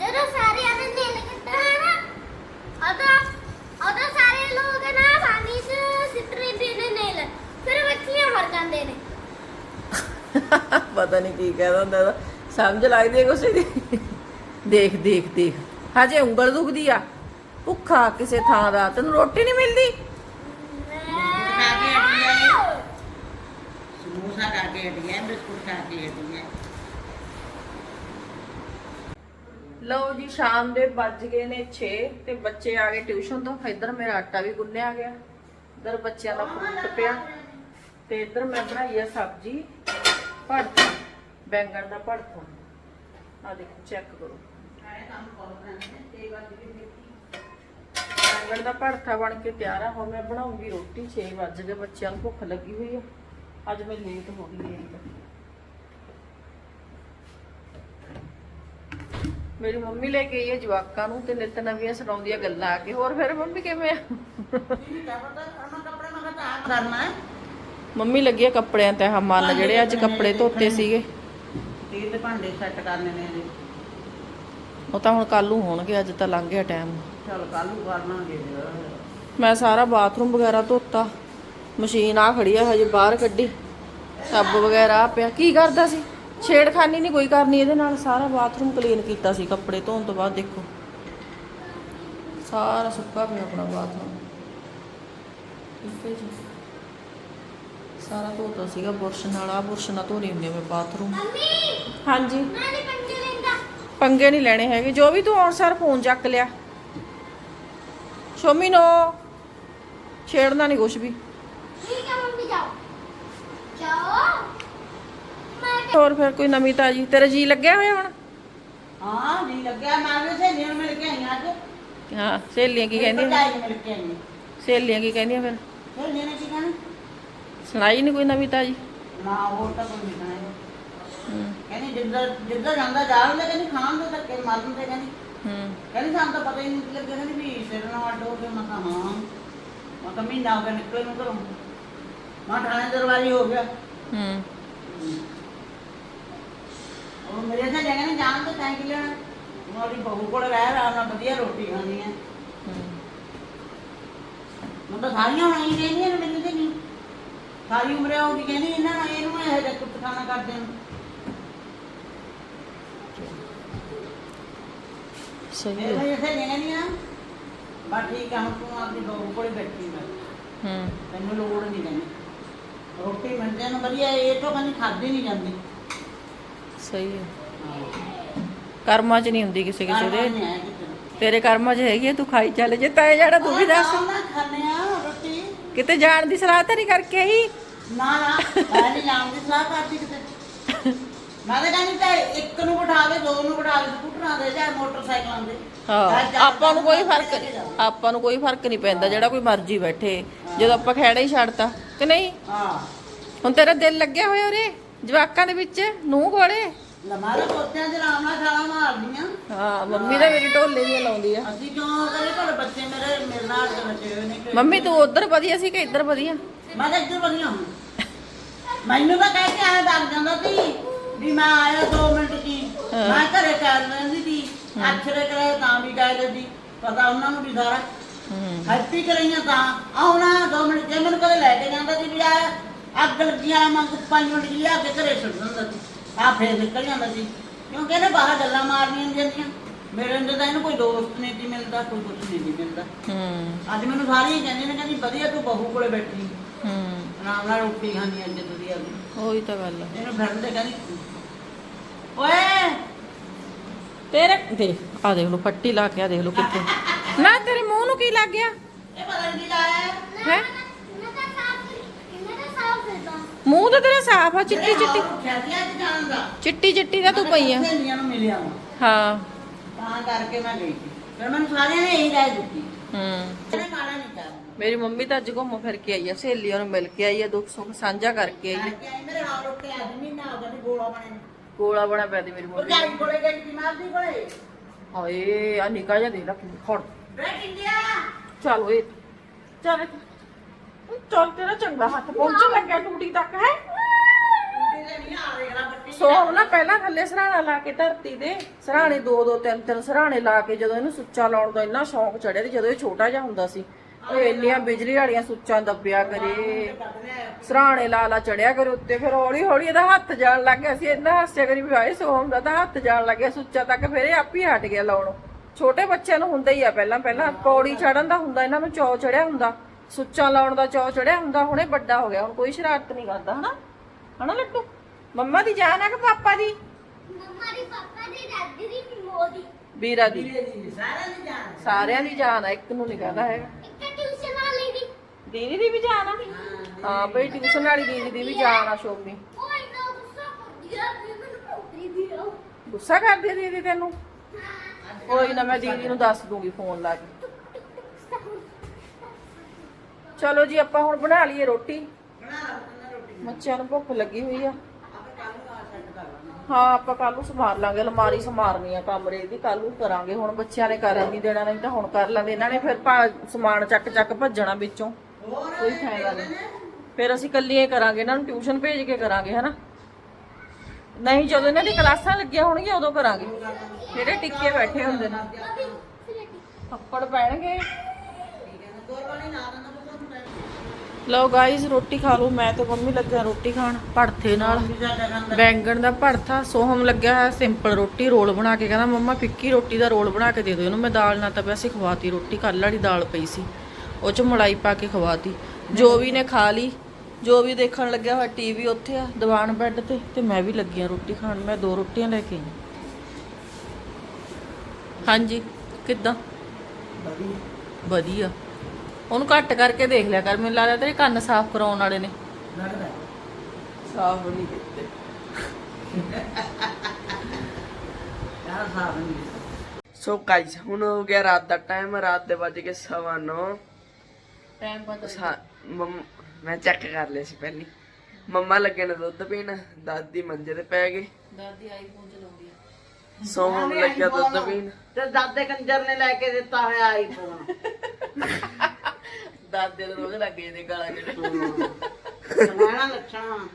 ਜਦੋਂ ਸਾਰੇ ਆਦੇ ਨੀਲ ਕਿੱਤਾ ਹੈ ਨਾ ਅਦਾ ਅਦਾ ਸਾਰੇ ਲੋਕ ਨਾ ਪਾਣੀ ਚ ਸਿੱਟਰੇ ਦੇ ਨੇ ਨੀਲ ਫਿਰ ਮੱਛੀਆਂ ਮਰ ਜਾਂਦੇ ਨੇ। ਪਤਾ ਨਹੀਂ ਕੀ ਕਹਿਦਾ ਹੁੰਦਾ ਸਮਝ ਲੱਗਦੀ ਹੈ ਕੁਛ ਦੀ ਦੇਖ ਦੇਖ ਦੇਖ। ਹਜੇ ਉਂਗਲ ਦੁਖਦੀ ਆ। ਭੁੱਖਾ ਕਿਸੇ ਥਾਂ ਦਾ ਤੈਨੂੰ ਰੋਟੀ ਨਹੀਂ ਮਿਲਦੀ ਖਾ ਕੇ ਹਟੀ ਹੈ ਖਾ ਕੇ ਹਟੀ ਹੈ ਬਿਸਕੁਟ ਖਾ ਕੇ ਹਟੀ ਹੈ। ਲਓ ਜੀ ਸ਼ਾਮ ਦੇ ਵੱਜ ਗਏ ਨੇ 6 ਤੇ ਬੱਚੇ ਆ ਗਏ ਟਿਊਸ਼ਨ ਤੋਂ। ਇੱਧਰ ਮੇਰਾ ਆਟਾ ਵੀ ਗੁੰਨਿਆ ਗਿਆ। ਇੱਧਰ ਬੱਚਿਆਂ ਦਾ ਫਰੂਟ ਪਿਆ। ਤੇ ਇੱਧਰ ਮੈਂ ਬਣਾਈ ਆ ਸਬਜ਼ੀ ਭੜਥਾ ਬੈਂਗਣ ਦਾ ਭੜਥਾ। ਆ ਦੇਖੋ ਚੈੱਕ ਕਰੋ। ਬੈਂਗਣ ਦਾ ਭੜਥਾ ਬਣ ਕੇ ਤਿਆਰ ਆ। ਹੁਣ ਮੈਂ ਬਣਾਉਂਗੀ ਰੋਟੀ। 6 ਵੱਜ ਗਏ ਬੱਚਿਆਂ ਨੂੰ ਭੁੱਖ ਲੱਗੀ ਹੋਈ ਆ। ਅੱਜ ਮੈਂ ਲੇਟ ਹੋ ਗਈ ਲੇਟ ਮੇਰੀ ਮੰਮੀ ਲੈ ਕੇ ਆਈ ਹੈ ਜਵਾਕਾਂ ਨੂੰ ਤੇ ਨਿਤ ਨਵੀਆਂ ਸੁਣਾਉਂਦੀਆਂ ਗੱਲਾਂ ਆ ਕੇ। ਹੋਰ ਫਿਰ ਮੰਮੀ ਕਿਵੇਂ ਆ? ਮੰਮੀ ਲੱਗੀ ਆ ਕੱਪੜਿਆਂ ਤੇ ਆਹ ਮਨ ਜਿਹੜੇ ਅੱਜ ਕੱਪੜੇ ਧੋਤੇ ਸੀਗੇ। ਤੀਰ ਦੇ ਭਾਂਡੇ ਸੈੱਟ ਕਰਨੇ ਨੇ ਜੀ। ਉਹ ਤਾਂ ਹੁਣ ਕੱਲ ਨੂੰ ਹੋਣਗੇ ਅੱਜ ਤਾਂ ਲੰਘ ਗਿਆ ਟਾਈਮ ਚਲ ਕੱਲ ਨੂੰ ਕਰਨਾਂਗੇ ਮੈਂ ਸਾਰਾ ਬਾਥਰੂਮ ਵਗੈਰਾ ਧੋਤਾ। ਮਸ਼ੀਨ ਆ ਖੜੀ ਆ ਹਜੇ ਬਾਹਰ ਕੱਢੀ। ਟੱਬ ਵਗੈਰਾ ਆ ਪਿਆ। ਕੀ ਕਰਦਾ ਸੀ? ਛੇੜਖਾਨੀ ਨਹੀਂ ਕੋਈ ਕਰਨੀ ਇਹਦੇ ਨਾਲ। ਸਾਰਾ ਬਾਥਰੂਮ ਕਲੀਨ ਕੀਤਾ ਸੀ ਕੱਪੜੇ ਧੋਣ ਤੋਂ ਬਾਅਦ ਦੇਖੋ। ਸਾਰਾ ਸੁੱਕਾ ਪਿਆ ਆਪਣਾ ਬਾਥਰੂਮ। ਠੀਕ ਹੈ ਜੀ। ਸਾਰਾ ਧੋਤਾ ਸੀਗਾ ਬੁਰਸ਼ ਨਾਲ। ਆ ਬੁਰਸ਼ ਨਾਲ ਹੁੰਦੀ ਆ ਮੈਂ ਬਾਥਰੂਮ। ਮੰਮੀ! ਹਾਂਜੀ। ਪੰਗੇ ਨਹੀਂ ਲੈਣੇ ਹੈਗੇ। ਜੋ ਵੀ ਤੂੰ ਆਉਣ ਸਾਰ ਫੋਨ ਚੱਕ ਲਿਆ। ਸ਼ੋਮੀ ਨੋ। ਛੇੜਨਾ ਨਹੀਂ ਕੁਛ ਵੀ। ਹੋਰ ਫਿਰ ਕੋਈ ਨਵੀਂ ਤਾਜੀ। ਤੇਰਾ ਜੀ ਲੱਗਿਆ ਹੋਇਆ ਹੁਣ? ਹਾਂ ਨਹੀਂ ਲੱਗਿਆ। ਮੈਂ ਵੀ ਸਹੇਲੀਆਂ ਨੂੰ ਮਿਲ ਕੇ ਆਈ ਅੱਜ। ਹਾਂ ਸਹੇਲੀਆਂ ਕੀ ਕਹਿੰਦੀਆਂ ਭਰਜਾਈ ਨੂੰ ਮਿਲ ਕੇ ਆਈ ਸਹੇਲੀਆਂ ਕੀ ਕਹਿੰਦੀਆਂ ਫਿਰ? ਸਹੇਲੀਆਂ ਨੇ ਕੀ ਕਹਿਣਾ? ਸੁਣਾਈ ਨਹੀਂ ਕੋਈ ਨਵੀਂ ਤਾਜੀ? ਨਾ ਹੋਰ ਤਾਂ ਕੋਈ ਨਹੀਂ ਕਹਿਣਾ ਕਹਿੰਦੀ ਜਿੱਦਾਂ ਜਿੱਦਾਂ ਜਾਂਦਾ ਜਾਣ ਦੇ ਕਹਿੰਦੀ ਖਾਣ ਦੇ ਧੱਕੇ ਮਾਰਨ ਦੇ ਕਹਿੰਦੀ। ਹੂੰ। ਕਹਿੰਦੀ ਸਾਨੂੰ ਤਾਂ ਪਤਾ ਹੀ ਨਹੀਂ ਲੱਗਿਆ ਕਹਿੰਦੀ ਵੀ ਸਿਰ ਨਾਲ ਅੱਡ ਹੋ ਕੇ ਮੈਂ ਕਿਹਾ ਹਾਂ। ਮੈਂ ਤਾਂ ਮਹੀਨਾ ਹੋ ਗਿਆ ਨਿਕਲੇ ਨੂੰ ਘਰੋਂ। ਮੈਂ ਥਾਣੇ ਦਰਵਾਜ਼ੇ ਹੋ ਗਿਆ। ਹੂੰ। ਉਹ ਮੇਰੇ ਨਾਲ ਜਗ੍ਹਾ ਨੇ ਜਾਣ ਤੇ ਤੈਂ ਕਿ ਲੈਣਾ? ਉਹਦੀ ਬਹੂ ਕੋਲ ਰਹਿ ਆਰਾਮ ਨਾਲ ਵਧੀਆ ਰੋਟੀ ਖਾਣੀ ਹੈ ਹੂੰ। ਮੈਂ ਤਾਂ ਸਾਰੀਆਂ ਹੋਣੀਆਂ ਹੀ ਰਹਿੰਦੀਆਂ ਨੇ ਮੈਨੂੰ ਤੇ ਨਹੀਂ। ਸਾਰੀ ਉਮਰ ਉਹ ਕਹਿੰਦੀ ਇਹਨਾਂ ਨਾਲ ਇਹਨੂੰ ਇਹ ਜਿਹਾ ਕੁੱਤ ਖਾਣਾ ਕਰਦੇ ਨੂੰ। ਸਹੀ ਇਹ ਹੈ ਵੀ ਇਸੇ ਜਗ੍ਹਾ ਨਹੀਂ ਆ। ਬਸ ਠੀਕ ਆ ਹੁਣ ਤੂੰ ਆਪਣੀ ਬਹੂ ਕੋਲੇ ਬੈਠੀ ਮੈਂ ਹੂੰ। ਤੈਨੂੰ ਲੋੜ ਨਹੀਂ ਕਹਿੰਦੀ ਰੋਟੀ ਮਿਲਦੇ ਨੂੰ ਵਧੀਆ ਇਹ ਤੋਂ ਕਹਿੰਦੀ ਖਾਦੀ ਨਹੀਂ ਜਾਂਦੀ। ਸਹੀ ਹੈ। ਕਰਮਾਂ 'ਚ ਨਹੀਂ ਹੁੰਦੀ ਕਿਸੇ ਕਿਸੇ ਦੇ। ਤੇਰੇ ਕਰਮਾਂ 'ਚ ਹੈਗੀ ਹੈ, ਤੂੰ ਖਾਈ ਚੱਲ ਜੇ ਤੈਂ ਜਿਹੜਾ ਤੂੰ ਵੀ ਦੱਸ। ਆਰਾਮ ਨਾਲ ਖਾਂਦੇ ਆ ਰੋਟੀ? ਕਿਤੇ ਜਾਣ ਦੀ ਸਲਾਹ ਤਾਂ ਨਹੀਂ ਕਰਕੇ ਆਈ? ਨਾ ਨਾ ਮੈਂ ਨਹੀਂ ਜਾਣ ਦੀ ਸਲਾਹ ਕਰਦੀ ਕਿਤੇ। ਮੈਂ ਤਾਂ ਕਹਿੰਦੀ ਚਾਹੇ ਇੱਕ ਨੂੰ ਬਿਠਾਵੇ ਦੋ ਨੂੰ ਬਿਠਾਵੇ ਸਕੂਟਰਾਂ ਦੇ ਜਾਂ ਮੋਟਰਸਾਈਕਲਾਂ ਦੇ। ਹਾਂ। ਆਪਾਂ ਨੂੰ ਕੋਈ ਫ਼ਰਕ। ਆਪਾਂ ਨੂੰ ਕੋਈ ਫ਼ਰਕ ਨਹੀਂ ਪੈਂਦਾ ਜਿਹੜਾ ਕੋਈ ਮਰਜ਼ੀ ਬੈਠੇ। ਜਦੋਂ ਆਪਾਂ ਖਹਿੜਾ ਹੀ ਛੱਡਤਾ ਕਿ ਨਹੀਂ? ਹਾਂ। ਹੁਣ ਤੇਰਾ ਦਿਲ ਲੱਗਿਆ ਹੋਇਆ ਉਰੇ ਜਵਾਕਾਂ ਦੇ ਵਿੱਚ ਨੂੰਹ ਕੋਲੇ? ਲਮਾਰੇ ਪੋਤਿਆਂ ਦੇ ਰਾਮ ਨਾਲ ਛਾਲਾਂ ਮਾਰਦੀਆਂ ਹਾਂ ਮੰਮੀ ਤਾਂ ਮੇਰੀ ਢੋਲੇ ਦੀਆਂ ਲਾਉਂਦੀ ਆ। ਅਸੀਂ ਕਿਉਂ ਕਰੇ ਪਰ ਬੱਚੇ ਮੇਰੇ ਮੇਰੇ ਨਾਲ ਦੇ ਬੱਚੇ ਹੋਏ ਨੇ? ਕਿ- ਮੰਮੀ ਤੂੰ ਉਧਰ ਵਧੀਆ ਸੀ ਕਿ ਇੱਧਰ ਵਧੀਆ ਮੈਂ ਤਾਂ ਇੱਧਰ ਵਧੀਆ ਹਾਂ ਮੈਨੂੰ ਤਾਂ ਕਹਿ ਕੇ ਆਇਆ ਦੱਸ ਜਾਂਦਾ ਸੀ ਵੀ ਮੈਂ ਆਇਆ 2 ਮਿੰਟ ਕੀ। ਮੈਂ ਘਰੇ ਕਰ ਲੈਂਦੀ ਸੀ। ਅਛਰੇ ਕਰੇ ਤਾਂ ਵੀ ਕਹਿ ਦਿੰਦੀ ਪਤਾ ਉਹਨਾਂ ਨੂੰ ਵੀ ਸਾਰਾ। ਹੂੰ। ਹੈਪੀ ਕਰਾਈਆਂ ਤਾਂ ਆਉਣਾ 2 ਮਿੰਟ ਜੇ ਮੈਨੂੰ ਕਦੇ ਲੈ ਕੇ ਜਾਂਦਾ ਸੀ ਵੀ ਆ ਅੱਗ ਲੱਗੀਆਂ ਮੈਂ 5 ਮਿੰਟ ਜੀ ਲਿਆ ਕੇ ਘਰੇ ਛੱਡ ਦਿੰਦਾ ਸੀ। ਆ ਫੇਰ ਨਿਕਲ ਜਾਂਦਾ ਸੀ। ਕਿਉਂਕਿ ਇਹਨੇ ਬਾਹਰ ਗੱਲਾਂ ਮਾਰਨੀਆਂ ਜਾਂਦੀਆਂ ਮੇਰੇ ਅੰਦਰ ਤਾਂ ਇਹਨੂੰ ਕੋਈ ਦੋਸਤ ਨਹੀਂ ਸੀ ਮਿਲਦਾ ਕੋਈ ਕੁਝ ਨਹੀਂ ਸੀ ਮਿਲਦਾ। ਹੂੰ। ਅੱਜ ਮੈਨੂੰ ਸਾਰੀਆਂ ਕਹਿੰਦੀਆਂ ਨੇ ਕਹਿੰਦੀ ਵਧੀਆ ਤੂੰ ਬਹੂ ਕੋਲੇ ਬੈਠੀ। ਹੂੰ। ਆਰਾਮ ਨਾਲ ਰੋਟੀ ਖਾਣੀ ਅੱਜ ਤੁਸੀਂ ਆ ਗਈ ਉਹੀ ਤਾਂ ਗੱਲ ਆ। ਇਹਨੂੰ ਫਿਰਨ ਤੇ ਕਹਿੰਦੀ ਓਏ ਤੇਰੇ ਦੇਖ ਆ ਦੇਖ ਲੋ ਪੱਟੀ ਲਾ ਕੇ ਆ ਦੇਖ ਲੋ ਕਿੱਥੇ। ਨਾ ਤੇਰੇ ਮੂੰਹ ਨੂੰ ਕੀ ਲੱਗ ਗਿਆ? ਇਹ ਪਤਾ ਨਹੀਂ ਕੀ ਲਾਇਆ ਹੈ। ਮੈਂ ਤਾਂ ਸਾਫ਼ ਮੈਂ ਤਾਂ ਸਾਫ਼ ਕਰਦਾ ਮੂੰਹ ਤਾਂ ਤੇਰਾ ਸਾਫ਼ ਆ ਚਿੱਟੀ ਚਿੱਟੀ। ਚਿੱਟੀ ਚਿੱਟੀ ਦਾ ਤੂੰ ਪਈ ਆ। ਸਹੇਲੀਆਂ ਨੂੰ ਮਿਲਿਆ ਵਾਂ। ਹਾਂ। ਤਾਂ ਕਰਕੇ ਮੈਂ ਗਈ ਸੀ। ਫਿਰ ਮੈਨੂੰ ਸਾਰਿਆਂ ਨੇ ਇਹੀ ਰਾਏ ਦਿੱਤੀ। ਹੂੰ। ਇਹਨੇ ਮਾੜਾ ਨਹੀਂ ਕੀਤਾ ਮੇਰੀ ਮੰਮੀ ਤਾਂ ਅੱਜ ਘੁੰਮ ਫਿਰ ਕੇ ਆਈ ਆ ਸਹੇਲੀਆਂ ਨੂੰ ਮਿਲ ਕੇ ਆਈ ਆ ਦੁੱਖ ਸੁੱਖ ਸਾਂਝਾ ਕਰਕੇ ਆਈ ਆ। ਕਰਕੇ ਆਈ ਮੇਰੇ ਹਾਲ ਉੱਤੇ ਅੱਜ ਮਹੀਨਾ ਹੋ ਗਿਆ ਤੇ ਗੋਲਾ ਬਣੇ ਨੂੰ। ਗੋਲਾ ਬਣਾ ਪਿਆ ਤੇ ਮੇਰੀ ਉਹ ਮੰਮੀ ਜਾਈ ਕੋਲੇ ਗਈ ਸੀ ਮਾਰਦੀ ਕੋਲੇ? ਹਾਏ ਆ ਨਿਕਾ ਜਾ ਦੇ ਲੈ ਫੜ ਬ੍ਰੇਕ ਇੰਡੀਆ ਚੱਲ ਓਏ ਚੱਲ ਇੱਥੇ। ਚੱਲ ਤੇਰਾ ਚੰਗਾ ਹੱਥ ਪਹੁੰਚਣ ਲੱਗਿਆ ਟੂਟੀ ਤੱਕ ਹੈ? ਤੇ ਨਹੀਂ ਆ ਰਿਹਾ ਬੱਟੀ ਸੋ ਨਾ ਪਹਿਲਾਂ ਥੱਲੇ ਸਰਾਣਾ ਲਾ ਕੇ ਧਰਤੀ ਦੇ ਸਰਾਣੇ ਦੋ ਦੋ ਤਿੰਨ ਤਿੰਨ ਸਰਾਣੇ ਲਾ ਕੇ ਜਦੋਂ ਇਹਨੂੰ ਸੁੱਚਾ ਲਾਉਣ ਦਾ ਇੰਨਾ ਸ਼ੌਂਕ ਚੜਿਆ ਤੇ ਜਦੋਂ ਇਹ ਛੋਟਾ ਜਿਹਾ ਹੁੰਦਾ ਸੀ। ਉਹ ਇੰਨੀਆਂ ਬਿਜਲੀ ਵਾਲੀਆਂ ਸੁੱਚਾਂ ਦੱਬਿਆ ਕਰੇ। ਸਰਾਣੇ ਲਾ ਲਾ ਚੜਿਆ ਕਰੇ ਉੱਤੇ ਫਿਰ ਹੌਲੀ ਹੌਲੀ ਇਹਦਾ ਹੱਥ ਜਾਣ ਲੱਗ ਗਿਆ ਸੀ। ਇੰਨਾ ਹਾਸਿਆ ਕਰੀ ਵੀ ਹਾਏ ਸੋ ਹੁੰਦਾ ਤਾਂ ਹੱਥ ਜਾਣ ਲੱਗ ਗਿਆ ਸੁੱਚਾ ਤੱਕ ਫਿਰ ਇਹ ਆਪ ਹੀ ਹਟ ਗਿਆ ਲਾਉਣੋਂ। ਛੋਟੇ ਬੱਚਿਆਂ ਨੂੰ ਹੁੰਦਾ ਹੀ ਆ ਪਹਿਲਾਂ ਪਹਿਲਾਂ ਪੌੜੀ ਚੜਨ ਦਾ ਹੁੰਦਾ ਇਹਨਾਂ ਨੂੰ ਚੌ ਚੜਿਆ ਹੁੰਦਾ। ਸੁੱਚਾ ਲਾਉਣ ਦਾ ਚੌ ਚੜਿਆ ਹੁੰਦਾ ਹੁਣੇ ਵੱਡਾ ਹੋ ਗਿਆ ਹੁਣ ਕੋਈ ਸ਼ਰਾਰਤ ਨਹੀਂ ਕਰਦਾ ਹਨਾ? ਹਨਾ ਲੱਟੂ ਮੰਮਾ ਦੀ ਜਾਨ ਹੈ ਕਿ ਪਾਪਾ ਦੀ? ਮੰਮਾ ਦੀ ਪਾਪਾ ਦੀ ਦਾਦੀ ਦੀ ਮੋਦੀ ਵੀਰਾ ਦੀ। ਸਾਰਿਆਂ ਦੀ ਜਾਨ ਸਾਰਿਆਂ ਦੀ ਜਾਨ ਆ ਇੱਕ ਨੂੰ ਨਹੀਂ ਕਹਦਾ ਹੈਗਾ ਇੱਕ ਟਿਊਸ਼ਨ ਵਾਲੀ ਦੀ ਦੀਦੀ ਦੀ ਵੀ ਜਾਨ ਆ ਹਾਂ ਬਈ ਟਿਊਸ਼ਨ ਵਾਲੀ ਦੀਦੀ ਦੀ ਵੀ ਜਾਨ ਆ ਉਹ ਇੰਨਾ ਗੁੱਸਾ ਕਰਦੀ ਆ ਵੀ ਮੈਨੂੰ ਭੌਂਕਦੀ ਵੀ ਆ ਗੁੱਸਾ ਕਰਦੀ ਆ ਦੀਦੀ ਤੈਨੂੰ? ਕੋਈ ਨਾ, ਮੈਂ ਦੀਦੀ ਨੂੰ ਦੱਸ ਦੂੰਗੀ ਫੋਨ ਲਾ ਕੇ। ਚਲੋ ਜੀ, ਆਪਾਂ ਹੁਣ ਬਣਾ ਲਈਏ ਰੋਟੀ। ਬੱਚਿਆਂ ਨੂੰ ਭੁੱਖ ਲੱਗੀ ਹੋਈ ਆ। ਹਾਂ, ਆਪਾਂ ਕੱਲ ਨੂੰ ਸਮਾਰ ਲਾਂਗੇ, ਅਲਮਾਰੀ ਸਮਾਰਨੀ ਆ ਕਮਰੇ ਦੀ ਕੱਲ ਨੂੰ ਕਰਾਂਗੇ। ਹੁਣ ਬੱਚਿਆਂ ਨੇ ਕਰਨ ਨਹੀਂ ਦੇਣਾ, ਨਹੀਂ ਤਾਂ ਹੁਣ ਕਰ ਲੈਂਦੇ ਇਹਨਾਂ ਨੇ ਫਿਰ ਸਮਾਨ ਚੱਕ ਚੱਕ ਭੱਜਣਾ ਵਿੱਚੋਂ। ਕੋਈ ਫਾਇਦਾ ਨਹੀਂ। ਫਿਰ ਅਸੀਂ ਕੱਲੀਆਂ ਕਰਾਂਗੇ, ਇਹਨਾਂ ਨੂੰ ਟਿਊਸ਼ਨ ਭੇਜ ਕੇ ਕਰਾਂਗੇ, ਹਨਾ? ਨਹੀਂ, ਜਦੋਂ ਇਹਨਾਂ ਦੀ ਕਲਾਸਾਂ ਲੱਗੀਆਂ ਹੋਣਗੀਆਂ, ਉਦੋਂ ਕਰਾਂਗੇ। ਜਿਹੜੇ ਟਿੱਕੇ ਬੈਠੇ ਹੁੰਦੇ ਨੇ। ਥੱਪੜ ਪੈਣਗੇ। ਲਓ ਗਾਇਸ ਰੋਟੀ ਖਾ ਲਓ। ਮੈਂ ਤੇ ਮੰਮੀ ਲੱਗਿਆ ਰੋਟੀ ਖਾਣ ਭੜਥੇ ਨਾਲ। ਬੈਂਗਣ ਦਾ ਭੜਥਾ, ਸੋਹਮ ਲੱਗਿਆ ਹੋਇਆ, ਸਿੰਪਲ ਰੋਟੀ, ਰੋਲ ਬਣਾ ਕੇ। ਕਹਿੰਦਾ, ਮੰਮਾ, ਫਿੱਕੀ ਰੋਟੀ ਦਾ ਰੋਲ ਬਣਾ ਕੇ ਦੇ ਦਿਓ। ਇਹਨੂੰ ਮੈਂ ਦਾਲ ਨਾਲ ਤਾਂ ਵੈਸੇ ਖਵਾਤੀ ਰੋਟੀ। ਕੱਲ੍ਹ ਵਾਲੀ ਦਾਲ ਪਈ ਸੀ। ਉਹ ਚ ਮਲਾਈ ਪਾ ਕੇ ਖਵਾਤੀ। ਜੋ ਵੀ ਨੇ ਖਾ ਲਈ ਜੋ ਵੀ ਦੇਖਣ ਲੱਗਿਆ ਹੋਇਆ ਟੀਵੀ ਉੱਥੇ ਆ ਦੀਵਾਨ ਬੈੱਡ ਤੇ ਤੇ ਮੈਂ ਵੀ ਲੱਗੀ ਆ ਰੋਟੀ ਖਾਣ। ਮੈਂ ਦੋ ਰੋਟੀਆਂ ਲੈ ਕੇ ਆਈ। ਹਾਂਜੀ ਕਿੱਦਾਂ? ਵਧੀਆ। ਵਧੀਆ। ਉਹਨੂੰ ਘੱਟ ਕਰਕੇ ਦੇਖ ਲਿਆ ਕਰ ਮੈਨੂੰ ਲੱਗਦਾ ਤੇਰੇ ਕੰਨ ਸਾਫ਼ ਕਰਾਉਣ ਵਾਲੇ ਨੇ। ਲੱਗਦਾ। ਸਾਫ਼ ਨਹੀਂ ਕੀਤੇ। ਯਾਰ ਸਾਫ਼ ਨਹੀਂ ਸੋ ਗਾਈਸ ਹੁਣ ਹੋ ਗਿਆ ਰਾਤ ਦਾ ਟਾਈਮ ਰਾਤ ਦੇ ਵੱਜ ਕੇ ਸਵਾ ਨੌ। ਟਾਈਮ ਪਤਾ ਸਾ- ਮੰਮ- ਮੈਂ ਚੈੱਕ ਕਰ ਲਿਆ ਸੀ ਪਹਿਲੀ। ਮੰਮਾ ਲੱਗੇ ਨੇ ਦੁੱਧ ਪੀਣ ਦਾਦੀ ਮੰਜੇ ਤੇ ਪੈ ਗਏ। ਦਾਦੀ ਆਈਫੋਨ ਚਲਾਉਂਦੀ ਆ। ਸੋਹਮ ਲੱਗਿਆ ਦੁੱਧ ਪੀਣ। ਤੇ ਦਾਦੇ ਕੰਜਰ ਨੇ ਲੈ ਕੇ ਦਿੱਤਾ ਹੋਇਆ ਆਈਫੋਨ ਦਾਦੇ ਨੂੰ ਰੋਜ਼ ਲੱਗੇ ਨੇ ਗਾਲਾਂ ਕੱਢ ਸਮਾਣਾ ਲੱਛਣਾ।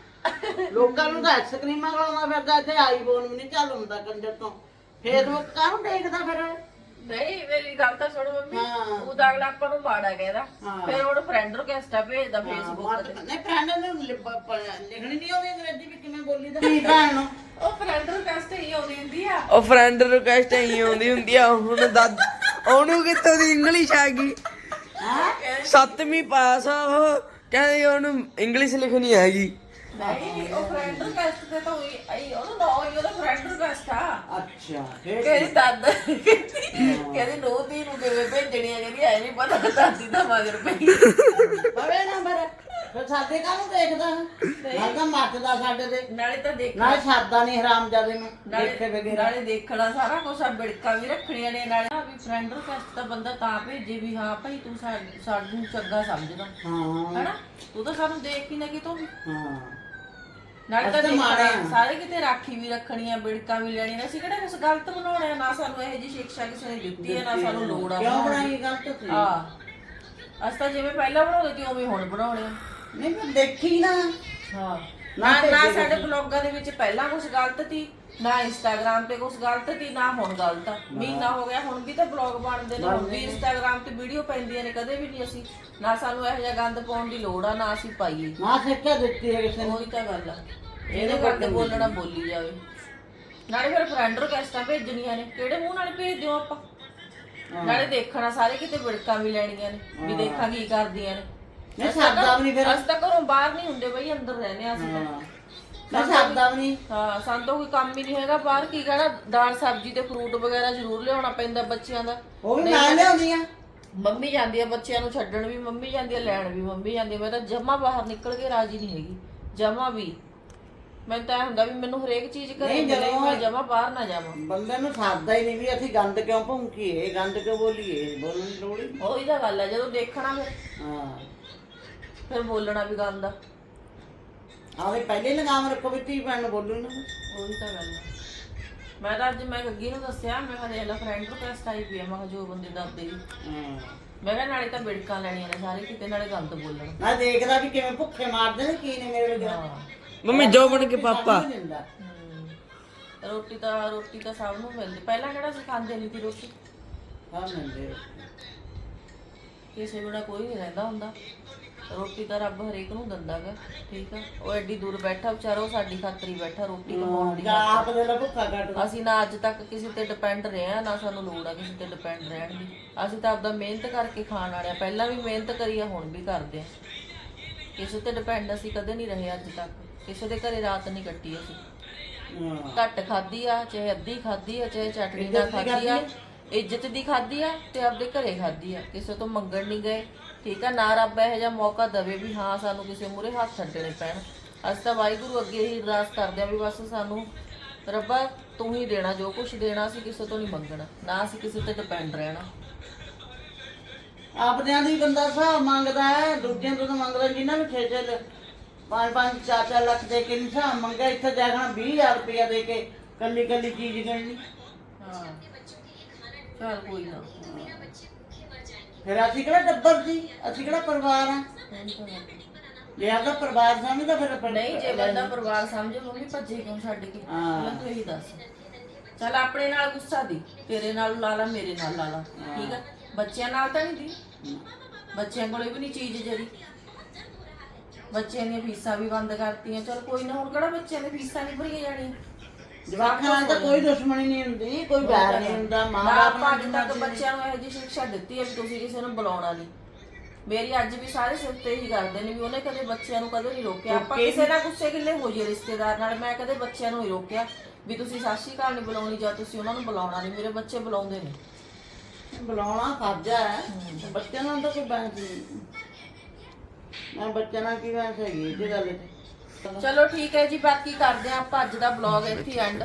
ਲੋਕਾਂ ਨੂੰ ਤਾਂ ਆਈਸਕ੍ਰੀਮਾਂ ਖਲਾਉਂਦਾ ਫਿਰਦਾ ਇੱਥੇ ਆਈਫੋਨ ਵੀ ਨਹੀਂ ਚੱਲ ਹੁੰਦਾ ਕੰਜਰ ਤੋਂ। ਫੇਸਬੁੱਕ ਕਾਹਨੂੰ ਦੇਖਦਾ ਫਿਰ? ਨਹੀਂ ਮੇਰੀ ਗੱਲ ਤਾਂ ਸੁਣ ਮੰਮੀ। ਹਾਂ। ਉਹ ਤਾਂ ਅਗਲਾ ਆਪਾਂ ਨੂੰ ਮਾੜਾ ਕਹਿੰਦਾ। ਹਾਂ। ਫਿਰ ਉਹ ਫਰੈਂਡ ਰਿਕਵੈਸਟਾ ਭੇਜਦਾ ਫੇਸਬੁੱਕ ਤੇ। ਨਹੀਂ ਫਰੈਂਡ ਨੂੰ ਲਿ- ਪ- ਪ- ਲਿਖਣੀ ਨਹੀਂ ਆਉਂਦੀ ਅੰਗਰੇਜ਼ੀ ਵੀ ਕਿਵੇਂ ਬੋਲੀ ਦਾ ਭੈਣ ਨੂੰ? ਉਹ ਫਰੈਂਡ ਰਿਕਵੈਸਟ ਹੀ ਆਉਂਦੀ ਹੁੰਦੀ ਆ। ਉਹ ਫਰੈਂਡ ਰਿਕੁਐਸਟ ਹੀ ਆਉਂਦੀ ਹੁੰਦੀ ਆ ਹੁਣ ਦਾਦ ਉਹਨੂੰ ਕਿੱਥੋਂ ਦੀ ਇੰਗਲਿਸ਼ ਆ ਗਈ? ਸੱਤਵੀਂ ਪਾਸ ਆ ਉਹ ਕਹਿੰਦੇ ਉਹਨੂੰ ਇੰਗਲਿਸ਼ ਲਿਖਣੀ ਹੈਗੀ ਨਹੀਂ ਉਹ ਫਰੈਂਡ ਰਿਕਵੈਸਟ ਤੇ ਤਾਂ ਹੋਈ ਆਈ ਉਹਨੂੰ ਨਾ ਹੋਈ ਉਹਦਾ ਫਰੈਂਡ ਰਿਕਵੈਸਟ ਆ। ਅੱਛਾ ਫੇਰ ਕਹਿੰਦੀ ਦਾਦਾ ਕਹਿੰਦੀ ਨੋ ਦੀ ਨੂੰ ਕਿਵੇਂ ਭੇਜਣੀ ਆ ਕਹਿੰਦੀ ਐ ਨਹੀਂ ਪਤਾ ਦਾਦੀ ਦਾ ਮਗਰ ਪਈ। ਬਵੇ ਨਾ ਫਿਰ ਫਿਰ ਸਾਡੇ ਕਾਹਨੂੰ ਦੇਖਦਾ? ਨਾਲ ਤਾਂ ਮੱਚਦਾ ਸਾਡੇ ਦੇ ਨਾਲੇ ਤਾਂ ਦੇਖ ਨਾਲ ਸਾਦਾ ਨਹੀਂ ਹਰਾਮਜ਼ਾਦੇ ਨੂੰ ਨਾਲੇ ਦੇਖੇ ਵਗੈਰਾ ਨਾਲੇ ਦੇਖਣਾ ਸਾਰਾ ਕੁਝ ਆ ਬਿੜਕਾ ਵੀ ਰੱਖਣੀਆਂ ਨੇ ਨਾਲੇ ਨਾ ਵੀ ਫਰੈਂਡ ਰਿਕਵੈਸਟ ਤਾਂ ਬੰਦਾ ਤਾਂ ਭੇਜੇ ਵੀ ਹਾਂ ਭਾਈ ਤੂੰ ਸਾ- ਸਾਨੂੰ ਚੰਗਾ ਸਮਝਦਾ। ਹਾਂ। ਹੈਨਾ? ਤੂੰ ਤਾਂ ਸਾਨੂੰ ਦੇਖ ਹੀ ਨਾ ਕਿਤੋਂ ਵੀ। ਹਾਂ। ਨਾਲੇ ਤਾਂ ਅਸੀਂ ਮਾੜੇ ਆ। ਸਾਰੇ ਕਿਤੇ ਰਾਖੀ ਵੀ ਰੱਖਣੀ ਆ ਬਿੜਕਾਂ ਵੀ ਲੈਣੀਆਂ ਅਸੀਂ ਕਿਹੜਾ ਕੁਝ ਗਲਤ ਬਣਾਉਣਾ ਹੈ, ਨਾ ਸਾਨੂੰ ਇਹੋ ਜੀ ਸਿੱਖਿਆ ਕਿਸੇ ਨੇ ਦਿੱਤੀ ਹੈ ਨਾ ਸਾਨੂੰ ਲੋੜ ਆ ਕਿਉਂ ਬਣਾਉਣ। ਬਣਾਈ ਗਲਤ ਸੀ ਹਾਂ। ਅਸੀਂ ਤਾਂ ਜਿਵੇਂ ਪਹਿਲਾਂ ਬਣਾਉਂਦੇ ਸੀ ਉਵੇਂ ਹੁਣ ਬਣਾਉਣੇ ਆ। ਨਹੀਂ ਮੈਂ ਦੇਖੀ ਨਾ। ਹਾਂ। ਨਾ ਸਾਡੇ ਬਲੌਗਾਂ ਦੇ ਵਿੱਚ ਪਹਿਲਾਂ ਕੁਝ ਗਲਤ ਸੀ। ਨਾ ਇੰਸਟਾਗ੍ਰam ਤੇ ਕੁਝ ਗਲਤ ਸੀ ਨਾ ਹੁਣ ਗਲਤ। ਮਹੀਨਾ ਹੋ ਗਿਆ ਹੁਣ ਵੀ ਤਾਂ ਬਲੌਗ ਬਣਦੇ ਨੇ ਹੁਣ ਵੀ ਇੰਸਟਾਗ੍ਰam ਤੇ ਵੀਡੀਓ ਪੈਂਦੀਆਂ ਨੇ ਕਦੇ ਵੀ ਨਹੀਂ ਅਸੀਂ। ਨਾ ਸਾਨੂੰ ਇਹੋ ਜਿਹਾ ਗੰਦ ਪਾਉਣ ਦੀ ਲੋੜ ਆ ਨਾ ਅਸੀਂ ਪਾਈਏ। ਨਾ ਸਿੱਖਿਆ ਦਿੱਤੀ ਹੈ ਕਿਸੇ ਨੇ। ਉਹੀ ਤਾਂ ਗੱਲ ਆ। ਇਹਦੇ ਕਰਕੇ ਬੋਲਣਾ ਬੋਲੀ ਜਾਵੇ। ਨਾਲੇ ਫਿਰ ਫਰੈਂਡ ਰਿਕਵੈਸਟਾਂ ਭੇਜਣੀਆਂ ਨੇ। ਕਿਹੜੇ ਮੂੰਹ ਨਾਲ ਭੇਜ ਦਿਓ ਆਪਾਂ? ਨਾਲੇ ਦੇਖਣਾ ਸਾਰੇ ਕਿਤੇ ਵਿੜਕਾਂ ਵੀ ਲੈਣੀਆਂ ਨੇ ਵੀ ਦੇਖਾਂ ਕੀ ਕਰਦੀਆਂ ਨੇ। ਨਹੀਂ ਸਰਦਾ ਵੀ ਨਹੀਂ ਫਿਰ। ਅਸੀਂ ਤਾਂ ਘਰੋਂ ਬਾਹਰ ਨਹੀਂ ਹੁੰਦੇ ਬਈ ਅੰਦਰ ਰਹਿੰਦੇ ਆ ਅਸੀਂ ਤਾਂ। ਮੈਂ ਸਰਦਾ ਵੀ ਨਹੀਂ। ਹਾਂ ਸਾਨੂੰ ਤਾਂ ਕੋਈ ਕੰਮ ਹੀ ਨਹੀਂ ਹੈਗਾ ਬਾਹਰ। ਕੀ ਕਹਿਣਾ? ਦਾਲ ਸਬਜ਼ੀ ਤੇ ਫਰੂਟ ਵਗੈਰਾ ਜ਼ਰੂਰ ਲਿਆਉਣਾ ਪੈਂਦਾ ਬੱਚਿਆਂ ਦਾ। ਉਹ ਵੀ ਮੈਂ ਲਿਆਉਂਦੀ ਆ ਮੰਮੀ ਜਾਂਦੀ ਆ ਬੱਚਿਆਂ ਨੂੰ ਛੱਡਣ ਵੀ ਮੰਮੀ ਜਾਂਦੀ ਆ ਲੈਣ ਵੀ ਮੰਮੀ ਜਾਂਦੀ ਆ। ਮੈਂ ਤਾਂ ਜਮਾ ਬਾਹਰ ਨਿਕਲ ਕੇ ਰਾਜੀ ਨਹੀਂ ਹੈਗੀ। ਜਮਾ ਵੀ। ਮੈਨੂੰ ਤਾਂ ਇਹ ਹੁੰਦਾ ਵੀ ਮੈਨੂੰ ਹਰੇਕ ਚੀਜ਼ ਘਰੇ ਨਹੀਂ, ਜਦੋਂ- ਮੈਂ ਜਮਾ ਬਾਹਰ ਨਾ ਜਾਵਾਂ। ਬੰਦੇ ਨੂੰ ਸਰਦਾ ਹੀ ਨਹੀਂ ਵੀ ਅਸੀਂ ਗੰਦ ਕਿਉਂ ਭੌਂਕੀਏ ਗੰਦ ਕਿਉਂ ਬੋਲੀਏ ਬੋਲਣ ਦੀ ਲੋੜ ਹੀ ਨਹੀਂ। ਉਹੀ ਤਾਂ ਗੱਲ ਆ ਜਦੋਂ ਦੇਖਣਾ ਫਿਰ। ਹਾਂ। ਫਿਰ ਬੋਲਣਾ ਵੀ ਗੰਦਾ ਆਵੇ ਪਹਿਲੇ ਲਗਾਮ ਰੱਖੋ ਵੀ ਧੀ ਭੈਣ ਨੂੰ ਬੋਲੂ ਨਾ। ਉਹੀ ਤਾਂ ਗੱਲ ਮੈਂ ਤਾਂ ਅੱਜ ਮੈਂ ਗੱਗੀ ਨੂੰ ਦੱਸਿਆ ਮੈਂ ਕਿਹਾ ਦੇਖ ਲੈ ਫਰੈਂਡ ਰਿਕਵੈਸਟ ਆਈ ਪਈ ਆ ਮੈਂ ਕਿਹਾ ਜੋ ਬੰਦੇ ਦੱਸਦੇ ਵੀ ਹਾਂ। ਮੈਂ ਕਿਹਾ ਨਾਲੇ ਤਾਂ ਬਿੜਕਾਂ ਲੈਣੀਆਂ ਨੇ ਸਾਰੇ ਕਿਤੇ ਨਾਲੇ ਗੰਦ ਬੋਲਣ। ਮੈਂ ਦੇਖਦਾ ਵੀ ਕਿਵੇਂ ਭੁੱਖੇ ਮਾਰਦੇ ਨੇ ਕੀ ਨੇ ਮੇਰੇ ਵਗੈਰਾ ਹਾਂ। ਮੰਮੀ ਜੋ ਬਣ ਕੇ ਪਾਪਾ। ਦਿੰਦਾ। ਹਮ। ਰੋਟੀ ਤਾਂ ਰੋਟੀ ਤਾਂ ਸਭ ਨੂੰ ਮਿਲਦੀ। ਪਹਿਲਾਂ ਕਿਹੜਾ ਅਸੀਂ ਖਾਂਦੇ ਨਹੀਂ ਸੀ ਰੋਟੀ? ਹਾਂ ਮਿਲਦੇ। ਕਿਸੇ ਬਿਨਾ ਕੋਈ ਨਹੀਂ ਰਹਿੰਦਾ ਹੁੰਦਾ। ਰੋਟੀ ਤਾਂ ਰੱਬ ਹਰੇਕ ਨੂੰ ਦਿੰਦਾਗਾ ਠੀਕ ਆ? ਉਹ ਐਡੀ ਦੂਰ ਬੈਠਾ ਵਿਚਾਰਾ ਉਹ ਸਾਡੀ ਖਾਤਰ ਹੀ ਬੈਠਾ ਰੋਟੀ ਕਮਾਉਣ ਦੀ ਆਪ ਦੇ ਲਾ ਭੁੱਖਾ ਕੱਟਦਾ ਅਸੀਂ ਨਾ ਅੱਜ ਤੱਕ ਕਿਸੇ ਤੇ ਡਿਪੈਂਡ ਰਹੇ ਆ ਨਾ ਸਾਨੂੰ ਲੋੜ ਆ ਕਿਸੇ ਤੇ ਡਿਪੈਂਡ ਰਹਿਣ ਦੀ। ਅਸੀਂ ਤਾਂ ਆਪਦਾ ਮਿਹਨਤ ਕਰਕੇ ਖਾਣ ਵਾਲੇ ਆ ਪਹਿਲਾਂ ਵੀ ਮਿਹਨਤ ਕਰੀ ਆ ਹੁਣ ਵੀ ਕਰਦੇ ਆ। ਕਿਸੇ ਤੇ ਡਿਪੈਂਡ ਅਸੀਂ ਕਦੇ ਨਹੀਂ ਰਹੇ ਅੱਜ ਤੱਕ। ਕਿਸੇ ਦੇ ਘਰੇ ਰਾਤ ਨਹੀਂ ਕੱਟੀ ਅਸੀਂ। ਘੱਟ ਖਾਦੀ ਆ ਚਾਹੇ ਅੱਧੀ ਖਾਦੀ ਆ ਚਾਹੇ ਚਟਨੀ ਨਾਲ ਖਾਦੀ ਆ ਇੱਜ਼ਤ ਦੀ ਖਾਦੀ ਆ ਤੇ ਆਪਦੇ ਘਰੇ ਖਾਦੀ ਆ। ਕਿਸੇ ਤੋਂ ਮੰਗਣ ਨਹੀਂ ਗਏ ਠੀਕ ਆ ਨਾ ਰੱਬ ਇਹੋ ਜਿਹਾ ਮੌਕਾ ਦਵੇ ਵੀ ਹਾਂ ਸਾਨੂੰ ਕਿਸੇ ਮੂਰੇ ਹੱਥ ਛੱਡਣੇ ਪੈਣ। ਅਸੀਂ ਤਾਂ ਵਾਹਿਗੁਰੂ ਅੱਗੇ ਹੀ ਅਰਦਾਸ ਕਰਦੇ ਆ ਵੀ ਬਸ ਸਾਨੂੰ ਰੱਬਾ ਤੂੰ ਹੀ ਦੇਣਾ ਜੋ ਕੁਝ ਦੇਣਾ ਅਸੀਂ ਕਿਸੇ ਤੋਂ ਨਹੀਂ ਮੰਗਣਾ ਨਾ ਅਸੀਂ ਕਿਸੇ ਤੇ ਡਿਪੈਂਡ ਰਹਿਣਾ। ਆਪਦਿਆਂ ਦੀ ਬੰਦਾ ਹਿਸਾਬ ਮੰਗਦਾ ਹੈ ਦੂਜਿਆਂ ਤੋਂ ਤਾਂ ਮੰਗਦਾ ਜਿਨ੍ਹਾਂ ਨੂੰ ਛੇ ਛੇ ਪੰਜ ਪੰਜ ਚਾਰ ਚਾਰ ਲੱਖ ਦੇ ਕੇ ਨੀ ਹਿਸਾਬ ਮੰਗਿਆ ਇੱਥੇ ਜਾ ਕੇ 20000 ਰੁਪਇਆ ਦੇ ਕੇ ਕੱਲੀ ਕੱਲੀ ਚੀਜ਼ ਗਣਨੀ ਹਾਂ। ਚਲ ਕੋਈ ਨਾ। ਫਿਰ ਅਸੀਂ ਕਿਹੜਾ ਟੱਬਰ ਸੀ ਅਸੀਂ ਕਿਹੜਾ ਪਰਿਵਾਰ ਆ? ਜੇ ਆਪਦਾ ਪਰਿਵਾਰ ਸਮਝਦਾ ਫਿਰ ਆਪਾਂ- ਨਹੀਂ ਜੇ ਬੰਦਾ ਪਰਿਵਾਰ ਸਮਝੇ ਮੰਮੀ ਭੱਜੇ ਕਿਉਂ ਛੱਡ ਕੇ? ਹਾਂ। ਤੂੰ ਇਹੀ ਦੱਸ। ਚੱਲ ਆਪਣੇ ਨਾਲ ਗੁੱਸਾ ਦੀ। ਤੇਰੇ ਨਾਲ ਲਾ ਲਾ ਮੇਰੇ ਨਾਲ ਲਾ ਲਾ। ਠੀਕ ਆ? ਬੱਚਿਆਂ ਨਾਲ ਤਾਂ ਨਹੀਂ ਦੀ। ਬੱਚਿਆਂ ਕੋਲੇ ਵੀ ਨਹੀਂ ਚੀਜ਼ ਜਿਹੜੀ। ਬੱਚਿਆਂ ਦੀਆਂ ਫੀਸਾਂ ਵੀ ਬੰਦ ਕਰਤੀਆਂ। ਚਲ ਕੋਈ ਨਾ ਹੁਣ ਕਿਹੜਾ ਬੱਚਿਆਂ ਦੀਆਂ ਫੀਸਾਂ ਨਹੀਂ ਭਰੀਆਂ ਜਾਣੀਆਂ? ਜਵਾਕਾਂ ਨਾਲ ਤਾਂ ਕੋਈ ਦੁਸ਼ਮਣੀ ਨਹੀਂ ਹੁੰਦੀ ਕੋਈ ਵੈਰ ਨਹੀਂ ਹੁੰਦਾ ਮਾਂ ਨਾ ਬਾਪ ਆਪਾਂ ਅੱਜ ਤੱਕ ਬੱਚਿਆਂ ਨੂੰ ਇਹੋ ਜਿਹੀ ਸਿੱਖਿਆ ਦਿੱਤੀ ਹੈ ਵੀ ਤੁਸੀਂ ਕਿਸੇ ਨੂੰ ਬੁਲਾਉਣਾ ਨਹੀਂ। ਮੇਰੀ ਅੱਜ ਵੀ ਸਾਰੇ ਸਿਰ ਤੇ ਹੀ ਕਰਦੇ ਨੇ ਵੀ ਉਹਨੇ ਕਦੇ ਬੱਚਿਆਂ ਨੂੰ ਕਦੇ ਨਹੀਂ ਰੋਕਿਆ। ਆਪਾਂ ਕਿਸੇ ਨਾਲ ਗੁੱਸੇ ਗਿੱਲੇ ਹੋ ਜੇ ਰਿਸ਼ਤੇਦਾਰ ਨਾਲ ਮੈਂ ਕਦੇ ਬੱਚਿਆਂ ਨੂੰ ਹੀ ਰੋਕਿਆ ਵੀ ਤੁਸੀਂ ਸ਼੍ਰੀ ਅਕਾਲ ਨਹੀਂ ਬੁਲਾਉਣੀ ਜਾਂ ਤੁਸੀਂ ਉਹਨਾਂ ਨੂੰ ਬੁਲਾਉਣਾ ਨਹੀਂ। ਮੇਰੇ ਬੱਚੇ ਬੁਲਾਉਂਦੇ ਨੇ। ਬੁਲਾਉਣਾ ਫਰਜ਼ਾ ਹੈ। ਬੱਚਿਆਂ ਨਾਲ ਤਾਂ ਕੋਈ ਬੈਂਸ ਨਹੀਂ। ਮੈਂ ਬੱਚਿਆਂ ਨਾਲ ਕੀ ਬੈਂਸ ਹੈਗੀ ਇਹ ਗੱਲ ਤੇ ਚਲੋ ਠੀਕ ਹੈ ਜੀ ਬਾਕੀ ਕਰਦੇ ਆਪਾਂ ਅੱਜ ਦਾ ਬਲੌਗ ਇੱਥੇ ਐਂਡ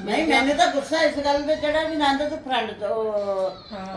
ਨਹੀਂ ਮੈਨੂੰ ਤਾਂ ਗੁੱਸਾ ਇਸ ਗੱਲ ਤੇ ਚੜਾ ਵੀ ਨੰਦ ਤੂੰ ਫਰੈਂਡ ਤੋਂ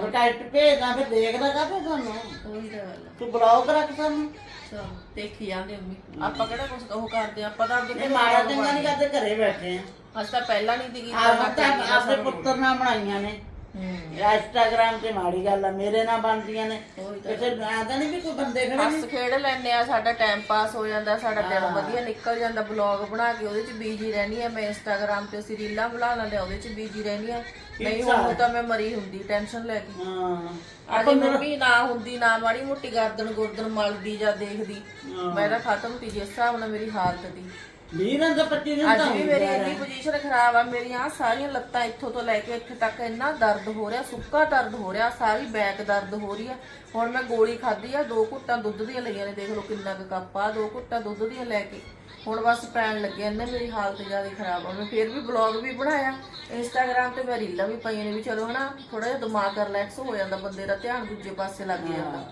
ਰਿਕਾਰਡ ਭੇਜਦਾ ਫਿਰ ਦੇਖਦਾ ਕਾਹਤੇ ਸਾਨੂੰ? ਉਹੀ ਤਾਂ ਗੱਲ ਆ। ਤੂੰ ਬਲੌਗ ਰੱਖ ਸਾਨੂੰ। ਚਲੋ ਦੇਖੀ ਜਾਂਦੇ ਅੰਮੀ ਆਪਾਂ ਕਿਹੜਾ ਕੁਝ ਉਹ ਕਰਦੇ ਆਪਾਂ ਤਾਂ ਘਰੇ ਮਾੜਾ ਚੰਗਾ ਨਹੀਂ। ਕਰਦੇ ਘਰੇ ਬੈਠੇ ਆ। ਅਸੀਂ ਤਾਂ ਪਹਿਲਾਂ ਨਹੀਂ ਆਪ ਤਾਂ ਆਪਣੇ ਪੁੱਤਰ ਨਾਲ ਬਣਾਈਆਂ ਨੇ। ਹੂੰ। ਇੰਸਟਾਗ੍ਰਾਮ ਤੇ ਮਾੜੀ ਗੱਲ ਆ ਮੇਰੇ ਨਾਲ ਬਣਦੀਆਂ ਨੇ। ਕਿਸੇ ਆਦਾ ਨਹੀਂ ਵੀ ਕੋਈ ਬੰਦੇ ਖੜੇ ਹੱਸ ਖੇਡ ਲੈਂਦੇ ਆ ਸਾਡਾ ਟਾਈਮ ਪਾਸ ਹੋ ਜਾਂਦਾ ਸਾਡਾ ਦਿਨ ਵਧੀਆ ਨਿਕਲ ਜਾਂਦਾ ਬਲੌਗ ਬਣਾ ਕੇ ਉਹਦੇ ਚ ਬੀਜੀ ਰਹਿਣੀ ਆ ਮੈਂ ਇੰਸਟਾਗ੍ਰam ਤੇ ਅਸੀਂ ਰੀਲਾਂ ਬਣਾ ਲੈਂਦੇ ਉਹਦੇ ਚ ਬੀਜੀ ਰਹਿਣੀ ਆ। ਨਹੀਂ ਹੁਣ ਤਾਂ ਮੈਂ ਮਰੀ ਹੁੰਦੀ ਟੈਨਸ਼ਨ ਲੈ ਕੇ। ਹਾਂ। ਅਜੇ ਮੰਮੀ ਨਾ ਹੁੰਦੀ ਨਾ ਮਾੜੀ ਮੋਟੀ ਗਰਦਨ ਗੁਰਦਨ ਮਲਦੀ ਜਾਂ ਦੇਖਦੀ ਮੈਂ ਤਾਂ ਖਤਮ ਤੀ ਜਿਸ ਹਿਸਾਬ ਨਾਲ ਮੇਰੀ ਹਾਲਤ ਦੀ। ਵੀਰਾਂ ਦਾ 25 ਦਿਨ ਅੱਜ ਤਾਂ ਵੀ ਮੇਰੀ ਇੰਨੀ ਪੋਜੀਸ਼ਨ ਖਰਾਬ ਆ ਮੇਰੀਆਂ ਆਹ ਸਾਰੀਆਂ ਲੱਤਾਂ ਇੱਥੋਂ ਤੋਂ ਲੈ ਕੇ ਇੱਥੇ ਤੱਕ ਇੰਨਾ ਦਰਦ ਹੋ ਰਿਹਾ ਸੁੱਕਾ ਦਰਦ ਹੋ ਰਿਹਾ ਸਾਰੀ ਬੈਕ ਦਰਦ ਹੋ ਰਹੀ ਆ। ਹੁਣ ਮੈਂ ਗੋਲੀ ਖਾਧੀ ਆ ਦੋ ਘੁੱਟਾਂ ਦੁੱਧ ਦੀਆਂ ਲਈਆਂ ਨੇ ਦੇਖ ਲਓ ਕਿੰਨਾ ਕੁ ਕੱਪ ਆ ਦੋ ਘੁੱਟਾਂ ਦੁੱਧ ਦੀਆਂ ਲੈ ਕੇ। ਹੁਣ ਬਸ ਪੈਣ ਲੱਗੇ ਇਹਨੇ ਮੇਰੀ ਹਾਲਤ ਜ਼ਿਆਦਾ ਖਰਾਬ ਆ। ਮੈਂ ਫਿਰ ਵੀ ਬਲੌਗ ਵੀ ਬਣਾਇਆ ਇੰਸਟਾਗ੍ਰam ਤੇ ਮੈਂ ਰੀਲਾਂ ਵੀ ਪਾਈਆਂ ਨੇ ਵੀ ਚਲੋ ਹਨਾ ਥੋੜਾ ਜਿਹਾ ਦਿਮਾਗ ਰਿਲੈਕਸ ਹੋ ਜਾਂਦਾ ਬੰਦੇ ਦਾ ਧਿਆਨ ਦੂਜੇ ਪਾਸੇ ਲੱਗ ਜਾਂਦਾ।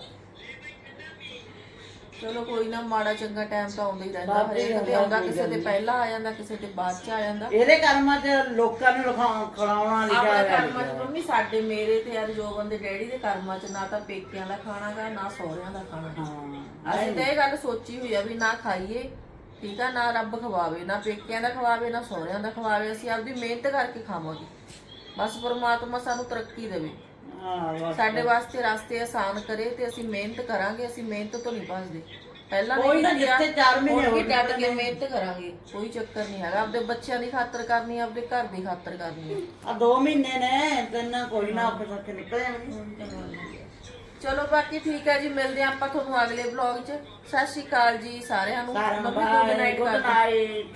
ਚਲੋ ਕੋਈ ਨਾ ਮਾੜਾ ਚੰਗਾ ਟਾਈਮ ਤਾਂ ਆਉਂਦਾ ਹੀ ਰਹਿੰਦਾ ਬਾਕੀ ਹਰੇਕ ਤੇ ਆਉਂਦਾ ਕਿਸੇ ਦੇ ਪਹਿਲਾਂ ਆ ਜਾਂਦਾ ਕਿਸੇ ਦੇ ਬਾਅਦ ਚ ਆ ਜਾਂਦਾ। ਇਹਦੇ ਕਰਮਾਂ 'ਚ ਲੋਕਾਂ ਨੂੰ ਲਿਖਾਉਣ ਖਿਲਾਉਣਾ ਲਿਖਿਆ ਆਪਣੇ ਕਰਮਾਂ ਚ ਮੰਮੀ ਸਾਡੇ ਮੇਰੇ ਤੇ ਅੱਜ ਜੋਬਨ ਦੇ ਡੈਡੀ ਦੇ ਕਰਮਾਂ ਚ ਨਾ ਤਾਂ ਪੇਕਿਆਂ ਦਾ ਖਾਣਾ ਗਾ ਨਾ ਸਹੁਰਿਆਂ ਦਾ ਖਾਣਾ ਗਾ। ਹਾਂ ਅਸੀਂ ਤਾਂ ਇਹ ਗੱਲ ਸੋਚੀ ਹੋਈ ਆ ਵੀ ਨਾ ਖਾਈਏ ਠੀਕ ਆ ਨਾ ਰੱਬ ਖਵਾਵੇ ਨਾ ਪੇਕਿਆਂ ਦਾ ਖਵਾਵੇ ਨਾ ਸਹੁਰਿਆਂ ਦਾ ਖਵਾਵੇ ਅਸੀਂ ਆਪਦੀ ਮਿਹਨਤ ਕਰਕੇ ਖਾਵਾਂਗੇ। ਬਸ ਪਰਮਾਤਮਾ ਸਾਨੂੰ ਤਰੱਕੀ ਦੇਵੇ। ਹਾਂ। ਸਾਡੇ ਵਾਸਤੇ ਰਸਤੇ ਆਸਾਨ ਕਰੇ ਤੇ ਅਸੀਂ ਮਿਹਨਤ ਕਰਾਂਗੇ ਅਸੀਂ ਮਿਹਨਤ ਤੋਂ ਨਹੀਂ ਭੱਜਦੇ। ਪਹਿਲਾਂ ਕੋਈ ਨਾ ਜਿੱਥੇ ਚਾਰ ਮਹੀਨੇ ਹੁਣ ਵੀ ਹੋ ਡਟ ਕੇ ਮਿਹਨਤ ਕਰਾਂਗੇ ਕੋਈ ਚੱਕਰ ਨਹੀਂ ਹੈਗਾ। ਆਪਦੇ ਬੱਚਿਆਂ ਦੀ ਖਾਤਰ ਕਰਨੀ ਆਪਦੇ ਘਰ ਦੀ ਖਾਤਰ ਕਰਨੀ ਹੈ ਆ ਦੋ ਮਹੀਨੇ ਨੇ ਤਿੰਨ ਕੋਈ ਨਾ ਔਖੇ ਸੌਖੇ ਨਿਕਲ ਜਾਣਗੇ ਚਲੋ ਬਾਕੀ ਠੀਕ ਹੈ ਜੀ ਮਿਲਦੇ ਹਾਂ ਆਪਾਂ ਤੁਹਾਨੂੰ ਅਗਲੇ ਵਲੌਗ 'ਚ। ਸਤਿ ਸ਼੍ਰੀ ਅਕਾਲ ਜੀ ਸਾਰਿਆਂ ਨੂੰ। ਗੁੱਡ। ਨਾਈਟ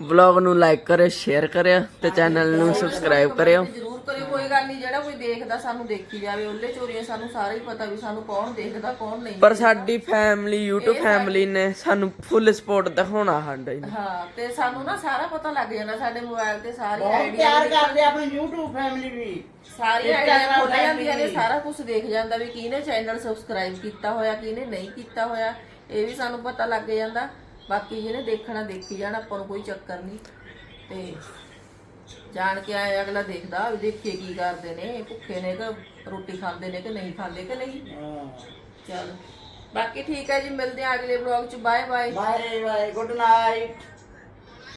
ਵਲੌਗ ਨੂੰ ਲਾਈਕ ਕਰਿਓ ਸ਼ੇਅਰ ਕਰਿਓ ਤੇ ਚੈਨਲ ਨੂੰ ਸਬਸਕ੍ਰਾਈਬ ਕਰਿਓ। ਜਰੂਰ ਕਰਿਓ ਕੋਈ ਗੱਲ ਨਹੀਂ ਜਿਹੜਾ ਕੋਈ ਦੇਖਦਾ ਸਾਨੂੰ ਦੇਖੀ ਜਾਵੇ ਉਹਲੇ ਚੋਰੀਆਂ ਸਾਨੂੰ ਸਾਰਾ ਹੀ ਪਤਾ ਵੀ ਸਾਨੂੰ ਕੌਣ ਦੇਖਦਾ ਕੌਣ ਨਹੀਂ ਪਰ ਸਾਡੀ ਫੈਮਿਲੀ YouTube ਫੈਮਿਲੀ ਨੇ ਸਾਨੂੰ ਫੁੱਲ ਸਪੋਰਟ ਦਿਖਾਉਣਾ ਸਾਡਾ ਹੀ। ਹਾਂ ਤੇ ਸਾਨੂੰ ਨਾ ਸਾਰਾ ਪਤਾ ਲੱਗ ਜਾਂਦਾ ਸਾਡੇ ਮੋਬਾਈਲ ਤੇ ਸਾਰੀ ਬਹੁਤ ਆਈਡੀਆ ਪਿਆਰ ਕਰਦੇ ਆਪਣੀ YouTube ਫੈਮਿਲੀ ਵੀ ਸਾਰੀ ਆਈਡੀਆ Instagram ਖੁੱਲ ਜਾਂਦੀਆਂ ਨੇ family। ਸਾਰਾ ਕੁਝ ਦੇਖ ਜਾਂਦਾ ਵੀ ਕਿਹਨੇ ਚੈਨਲ ਸਬਸਕ੍ਰਾਈਬ ਕੀਤਾ ਹੋਇਆ ਕਿਹਨੇ ਨਹੀਂ ਕੀਤਾ ਹੋਇਆ ਇਹ ਵੀ ਸਾਨੂੰ ਪਤਾ ਲੱਗ ਜਾਂਦਾ ਬਾਕੀ ਜਿਹਨੇ ਦੇਖਣਾ ਦੇਖੀ ਜਾਣ ਆਪਾਂ ਨੂੰ ਕੋਈ ਚੱਕਰ ਨਹੀਂ ਤੇ ਜਾਣ ਕੇ ਆਏ ਅਗਲਾ ਦੇਖਦਾ ਵੀ ਦੇਖੀਏ ਕੀ ਕਰਦੇ ਨੇ ਭੁੱਖੇ ਨੇ ਕਿ ਰੋਟੀ ਖਾਂਦੇ ਨੇ ਕਿ ਨਹੀਂ ਖਾਂਦੇ ਕਿ ਨਹੀਂ। ਹਾਂ। ਚਲ। ਬਾਕੀ ਠੀਕ ਹੈ ਜੀ ਮਿਲਦੇ ਆ ਅਗਲੇ ਵਲੌਗ ਚ। Bye bye bye bye good night